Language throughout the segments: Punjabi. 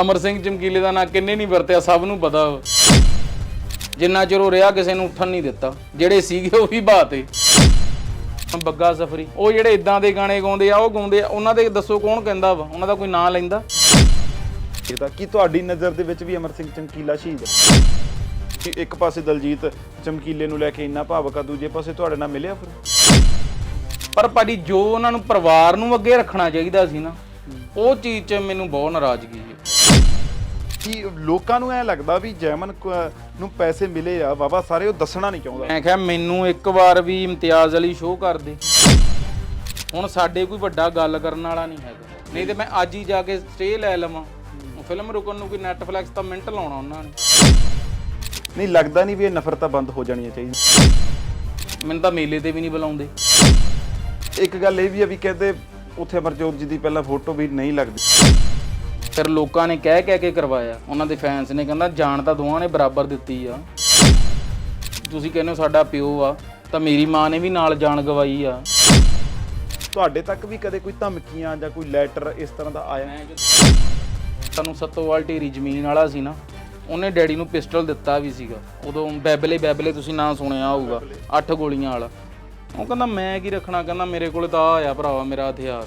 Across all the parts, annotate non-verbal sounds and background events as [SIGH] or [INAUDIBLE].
ਅਮਰ ਸਿੰਘ ਚਮਕੀਲੇ ਦਾ ਨਾਂ ਕਿੰਨੇ ਨਹੀਂ ਵਰਤਿਆ ਸਭ ਨੂੰ ਪਤਾ। ਜਿੰਨਾ ਚਿਰ ਉਹ ਰਿਹਾ ਕਿਸੇ ਨੂੰ ਉੱਠਣ ਨਹੀਂ ਦਿੱਤਾ। ਜਿਹੜੇ ਸੀਗੇ ਉਹ ਵੀ ਬਾਤੇ ਬੱਗਾ ਸਫਰੀ ਉਹ ਜਿਹੜੇ ਇਦਾਂ ਦੇ ਗਾਣੇ ਗਾਉਂਦੇ ਆ ਉਹ ਗਾਉਂਦੇ ਆ। ਉਹਨਾਂ ਦੇ ਦੱਸੋ ਕੌਣ ਕਹਿੰਦਾ ਵਾ? ਉਹਨਾਂ ਦਾ ਕੋਈ ਨਾਂ ਲੈਂਦਾ? ਇਹ ਤਾਂ ਕੀ ਤੁਹਾਡੀ ਨਜ਼ਰ ਦੇ ਵਿੱਚ ਵੀ ਅਮਰ ਸਿੰਘ ਚਮਕੀਲਾ ਸ਼ਹੀਦ ਹੈ? ਕਿ ਇੱਕ ਪਾਸੇ ਦਲਜੀਤ ਚਮਕੀਲੇ ਨੂੰ ਲੈ ਕੇ ਇੰਨਾ ਭਾਵਕ ਆ ਦੂਜੇ ਪਾਸੇ ਤੁਹਾਡੇ ਨਾਲ ਮਿਲਿਆ ਫਿਰ? ਪਰ ਭਾਜੀ ਜੋ ਉਹਨਾਂ ਨੂੰ ਪਰਿਵਾਰ ਨੂੰ ਅੱਗੇ ਰੱਖਣਾ ਚਾਹੀਦਾ ਸੀ ਨਾ ਉਹ ਚੀਜ਼ 'ਚ ਮੈਨੂੰ ਬਹੁਤ ਨਾਰਾਜ਼ਗੀ ਹੈ। ਕੀ ਲੋਕਾਂ ਨੂੰ ਐ ਲੱਗਦਾ ਵੀ ਜੈਮਨ ਨੂੰ ਪੈਸੇ ਮਿਲੇ ਆ ਵਾਵਾ ਸਾਰੇ ਉਹ ਦੱਸਣਾ ਨਹੀਂ ਚਾਹੁੰਦਾ। ਮੈਂ ਕਿਹਾ ਮੈਨੂੰ ਇੱਕ ਵਾਰ ਵੀ ਇਮਤਿਆਜ਼ ਅਲੀ ਸ਼ੋਅ ਕਰ ਦੇ। ਹੁਣ ਸਾਡੇ ਕੋਈ ਵੱਡਾ ਗੱਲ ਕਰਨ ਵਾਲਾ ਨਹੀਂ ਹੈਗਾ। ਨਹੀਂ ਤੇ ਮੈਂ ਅੱਜ ਹੀ ਜਾ ਕੇ ਸਟੇ ਲੈ ਲਵਾਂ। ਫਿਲਮ ਰੁਕਣ ਨੂੰ ਕੋਈ ਨੈਟਫਲਿਕਸ ਤਾਂ ਮਿੰਟ ਲਾਉਣਾ ਉਹਨਾਂ ਨੇ। ਨਹੀਂ ਲੱਗਦਾ ਨਹੀਂ ਵੀ ਇਹ ਨਫ਼ਰਤਾਂ ਬੰਦ ਹੋ ਜਾਣੀਆਂ ਚਾਹੀਦੀਆਂ। ਮੈਨੂੰ ਤਾਂ ਮੇਲੇ ਤੇ ਵੀ ਨਹੀਂ ਬੁਲਾਉਂਦੇ। ਇੱਕ ਗੱਲ ਇਹ ਵੀ ਆ ਵੀ ਕਹਿੰਦੇ ਉੱਥੇ ਅਮਰਜੋਤ ਜੀ ਦੀ ਪਹਿਲਾਂ ਫੋਟੋ ਵੀ ਨਹੀਂ ਲੱਗਦੀ। ਫਿਰ ਲੋਕਾਂ ਨੇ ਕਹਿ ਕਹਿ ਕੇ ਕਰਵਾਇਆ। ਉਹਨਾਂ ਦੇ ਫੈਨਸ ਨੇ ਕਹਿੰਦਾ ਜਾਨ ਤਾਂ ਦੋਵਾਂ ਨੇ ਬਰਾਬਰ ਦਿੱਤੀ ਆ। ਤੁਸੀਂ ਕਹਿੰਦੇ ਹੋ ਸਾਡਾ ਪਿਓ ਆ ਤਾਂ ਮੇਰੀ ਮਾਂ ਨੇ ਵੀ ਨਾਲ ਜਾਨ ਗਵਾਈ ਆ। ਤੁਹਾਡੇ ਤੱਕ ਵੀ ਕਦੇ ਕੋਈ ਧਮਕੀਆਂ ਜਾਂ ਕੋਈ ਲੈਟਰ ਇਸ ਤਰ੍ਹਾਂ ਦਾ ਆਇਆ? ਸਾਨੂੰ ਸੱਤੋਵਾਲ ਢੇਰੀ ਜ਼ਮੀਨ ਵਾਲਾ ਸੀ ਨਾ ਉਹਨੇ ਡੈਡੀ ਨੂੰ ਪਿਸਟਲ ਦਿੱਤਾ ਵੀ ਸੀਗਾ। ਉਦੋਂ ਬੈਬਲੇ ਬੈਬਲੇ ਤੁਸੀਂ ਨਾਂ ਸੁਣਿਆ ਹੋਊਗਾ ਅੱਠ ਗੋਲੀਆਂ ਵਾਲਾ। ਉਹ ਕਹਿੰਦਾ ਮੈਂ ਕੀ ਰੱਖਣਾ? ਕਹਿੰਦਾ ਮੇਰੇ ਕੋਲੇ ਤਾਂ ਆ ਆ ਭਰਾਵਾ ਮੇਰਾ ਹਥਿਆਰ।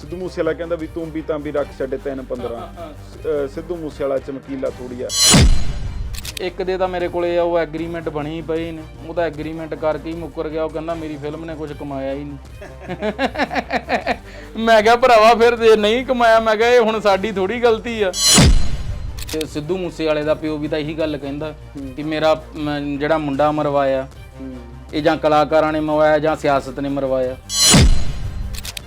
ਸਿੱਧੂ ਮੂਸੇਵਾਲਾ ਕਹਿੰਦਾ ਵੀ ਤੂੰ ਵੀ ਤਾਂ ਵੀ ਰੱਖ ਛੱਡੇ ਤਿੰਨ 15 ਅਹ ਸਿੱਧੂ ਮੂਸੇਵਾਲਾ ਚਮਕੀਲਾ ਥੋੜੀ ਆ। ਇੱਕ ਦੇ ਤਾਂ ਮੇਰੇ ਕੋਲੇ ਆ ਉਹ ਐਗਰੀਮੈਂਟ ਬਣੀ ਪਏ ਨੇ। ਉਹ ਤਾਂ ਐਗਰੀਮੈਂਟ ਕਰਕੇ ਹੀ ਮੁੱਕਰ ਗਿਆ ਉਹ ਕਹਿੰਦਾ ਮੇਰੀ ਫਿਲਮ ਨੇ ਕੁਝ ਕਮਾਇਆ ਹੀ ਨਹੀਂ। [LAUGHS] ਮੈਂ ਕਿਹਾ ਭਰਾਵਾ ਫਿਰ ਜੇ ਨਹੀਂ ਕਮਾਇਆ ਮੈਂ ਕਿਹਾ ਇਹ ਹੁਣ ਸਾਡੀ ਥੋੜੀ ਗਲਤੀ ਆ। ਤੇ ਸਿੱਧੂ ਮੂਸੇ ਵਾਲੇ ਦਾ ਪਿਓ ਵੀ ਤਾਂ ਇਹੀ ਗੱਲ ਕਹਿੰਦਾ ਕਿ ਮੇਰਾ ਜਿਹੜਾ ਮੁੰਡਾ ਮਰਵਾਇਆ ਇਹ ਜਾਂ ਕਲਾਕਾਰਾਂ ਨੇ ਮਰਵਾਇਆ ਜਾਂ ਸਿਆਸਤ ਨੇ ਮਰਵਾਇਆ।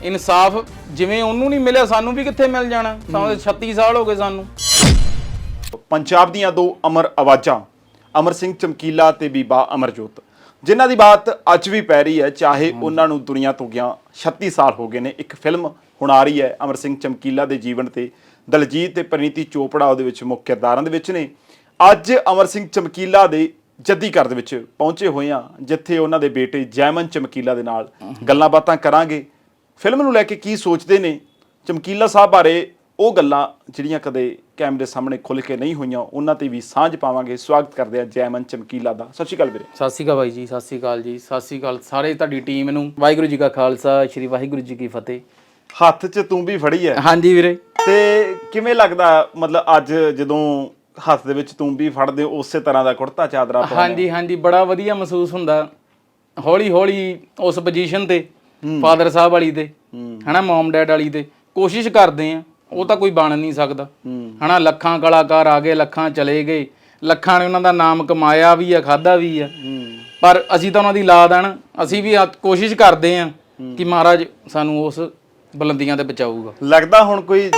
ਇਨਸਾਫ ਜਿਵੇਂ ਉਹਨੂੰ ਨਹੀਂ ਮਿਲਿਆ ਸਾਨੂੰ ਵੀ ਕਿੱਥੇ ਮਿਲ ਜਾਣਾ? ਸਾਨੂੰ 36 ਸਾਲ ਹੋ ਗਏ ਸਾਨੂੰ। ਪੰਜਾਬ ਦੀਆਂ ਦੋ ਅਮਰ ਆਵਾਜ਼ਾਂ ਅਮਰ ਸਿੰਘ ਚਮਕੀਲਾ ਤੇ ਬੀਬਾ ਅਮਰਜੋਤ ਜਿਨ੍ਹਾਂ ਦੀ ਬਾਤ ਅੱਜ ਵੀ ਪੈ ਰਹੀ ਹੈ ਚਾਹੇ ਉਹਨਾਂ ਨੂੰ ਦੁਨੀਆ ਤੋਂ ਗਿਆ 36 ਸਾਲ ਹੋ ਗਏ ਨੇ ਇੱਕ ਫਿਲਮ ਹੁਣ ਆ ਰਹੀ ਹੈ ਅਮਰ ਸਿੰਘ ਚਮਕੀਲਾ ਦੇ ਜੀਵਨ ਤੇ ਦਲਜੀਤ ਤੇ ਪ੍ਰਨੀਤੀ ਚੋਪੜਾ ਉਹਦੇ ਵਿੱਚ ਮੁੱਖ ਕਿਰਦਾਰਾਂ ਦੇ ਵਿੱਚ ਨੇ। ਅੱਜ ਅਮਰ ਸਿੰਘ ਚਮਕੀਲਾ ਦੇ ਜੱਦੀ ਘਰ ਦੇ ਵਿੱਚ ਪਹੁੰਚੇ ਹੋਏ ਆ ਜਿੱਥੇ ਉਹਨਾਂ ਦੇ ਬੇਟੇ ਜੈਮਨ ਚਮਕੀਲਾ ਦੇ ਨਾਲ ਗੱਲਾਂ ਬਾਤਾਂ ਕਰਾਂਗੇ। ਫਿਲਮ ਨੂੰ ਲੈ ਕੇ ਕੀ ਸੋਚਦੇ ਨੇ ਚਮਕੀਲਾ ਸਾਹਿਬ ਬਾਰੇ ਉਹ ਗੱਲਾਂ ਜਿਹੜੀਆਂ ਕਦੇ ਕੈਮਰੇ ਸਾਹਮਣੇ ਖੁੱਲ ਕੇ ਨਹੀਂ ਹੋਈਆਂ ਉਹਨਾਂ ਤੇ ਵੀ ਸਾਂਝ ਪਾਵਾਂਗੇ। ਸਵਾਗਤ ਕਰਦੇ ਆ ਜੈਮਨ ਚਮਕੀਲਾ ਦਾ। ਸਤਿ ਸ਼੍ਰੀ ਅਕਾਲ ਵੀਰੇ। ਸਤਿ ਸ਼੍ਰੀ ਅਕਾਲ ਬਾਈ ਜੀ ਸਤਿ ਸ਼੍ਰੀ ਅਕਾਲ ਜੀ ਸਤਿ ਸ਼੍ਰੀ ਅਕਾਲ ਸਾਰੇ ਤੁਹਾਡੀ ਟੀਮ ਨੂੰ। ਵਾਹਿਗੁਰੂ ਜੀ ਕਾ ਖਾਲਸਾ ਸ੍ਰੀ ਵਾਹਿਗੁਰੂ ਜੀ ਕੀ ਫਤਿਹ। ਹੱਥ 'ਚ ਤੂੰ ਵੀ ਫੜੀ ਹੈ ਹਾਂਜੀ ਵੀਰੇ। ਤੇ ਕਿਵੇਂ ਲੱਗਦਾ ਮਤਲਬ ਅੱਜ ਜਦੋਂ ਹੱਥ ਦੇ ਵਿੱਚ ਤੂੰ ਵੀ ਫੜਦੇ ਹੋ ਉਸੇ ਤਰ੍ਹਾਂ ਦਾ ਕੁੜਤਾ ਚਾਦਰਾ ਪਾਉਂਦੇ ਹਾਂਜੀ ਹਾਂਜੀ ਬੜਾ ਵਧੀਆ ਮਹਿਸੂਸ ਹੁੰਦਾ। ਹੌਲੀ ਹੌਲੀ ਉਸ ਪੋਜੀਸ਼ਨ ਤੇ ਫਾਦਰ ਸਾਹਿਬ ਵਾਲੀ ਤੇ ਹਨਾ ਮਮ ਡੈਡ ਵਾਲੀ ਤੇ ਕੋਸ਼ਿਸ਼ ਕਰਦੇ ਆ ਉਹ ਤਾਂ ਕੋਈ ਬਣ ਨਹੀਂ ਸਕਦਾ। ਹਨਾ ਲੱਖਾਂ ਕਲਾਕਾਰ ਆ ਗਏ ਲੱਖਾਂ ਚਲੇ ਗਏ। ਲੱਖਾਂ ਨੇ ਉਹਨਾਂ ਦਾ ਨਾਮ ਕਮਾਇਆ ਵੀ ਆ ਖਾਦਾ ਵੀ ਆ। ਪਰ ਅਸੀਂ ਤਾਂ ਉਹਨਾਂ ਦੀ ਲਾਦ ਆ ਨਾ ਅਸੀਂ ਵੀ ਕੋਸ਼ਿਸ਼ ਕਰਦੇ ਆ ਕਿ ਮਹਾਰਾਜ ਸਾਨੂੰ ਉਸ ਬੁਲੰਦੀਆਂ ਤੇ ਬਚਾਊਗਾ। ਲੱਗਦਾ ਹੁਣ ਕੋਈ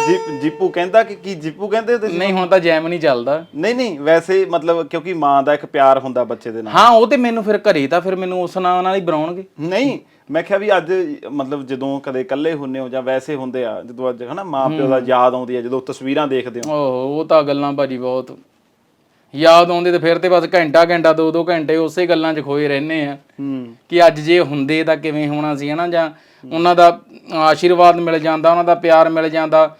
ਜੀਪੂ ਕਹਿੰਦਾ ਕਿ ਕੀ ਜੀਪੂ ਕਹਿੰਦੇ ਤੇ ਨਹੀਂ ਹੁਣ ਤਾਂ ਜੈਮ ਨਹੀਂ ਚੱਲਦਾ। ਨਹੀਂ ਨਹੀਂ ਵੈਸੇ ਮਤਲਬ ਕਿਉਂਕਿ ਮਾਂ ਦਾ ਇੱਕ ਪਿਆਰ ਹੁੰਦਾ ਬੱਚੇ ਦੇ ਨਾਲ। ਹਾਂ ਉਹ ਤੇ ਮੈਨੂੰ ਫਿਰ ਘਰੇ ਤਾਂ ਫਿਰ ਮੈਨੂੰ ਉਸ ਨਾਂ ਨਾਲ ਹੀ ਬੁਲਾਉਣਗੇ। ਨਹੀਂ ਮੈਂ ਕਿਹਾ ਵੀ ਅੱਜ ਮਤਲਬ ਜਦੋਂ ਕਦੇ ਇਕੱਲੇ ਹੁੰਨੇ ਹੋ ਜਾਂ ਵੈਸੇ ਹੁੰਦੇ ਆ ਜਦੋਂ ਅੱਜ ਹਨਾ ਮਾਂ ਪਿਓ ਦਾ ਯਾਦ ਆਉਂਦੀ ਆ ਜਦੋਂ ਤਸਵੀਰਾਂ ਦੇਖਦੇ ਹੋ। ਓਹ ਉਹ ਤਾਂ ਗੱਲਾਂ ਭਾਜੀ ਬਹੁਤ। ਯਾਦ ਆਉਂਦੇ ਤੇ ਫਿਰ ਤੇ ਬਸ ਘੰਟਾ ਘੰਟਾ ਦੋ ਦੋ ਘੰਟੇ ਉਸੇ ਗੱਲਾਂ 'ਚ ਖੋਏ ਰਹਿੰਦੇ ਆ। ਹੂੰ। ਕਿ ਅੱਜ ਜੇ ਹੁੰਦੇ ਤਾਂ ਕਿਵੇਂ ਹੋਣਾ ਸੀ ਹਨਾ ਜਾਂ ਉਹਨਾਂ ਦਾ ਆਸ਼ੀਰਵਾਦ ਮਿਲ ਜਾਂਦਾ ਉਹਨਾਂ ਦਾ ਪਿਆਰ ਮਿਲ ਜਾਂਦਾ।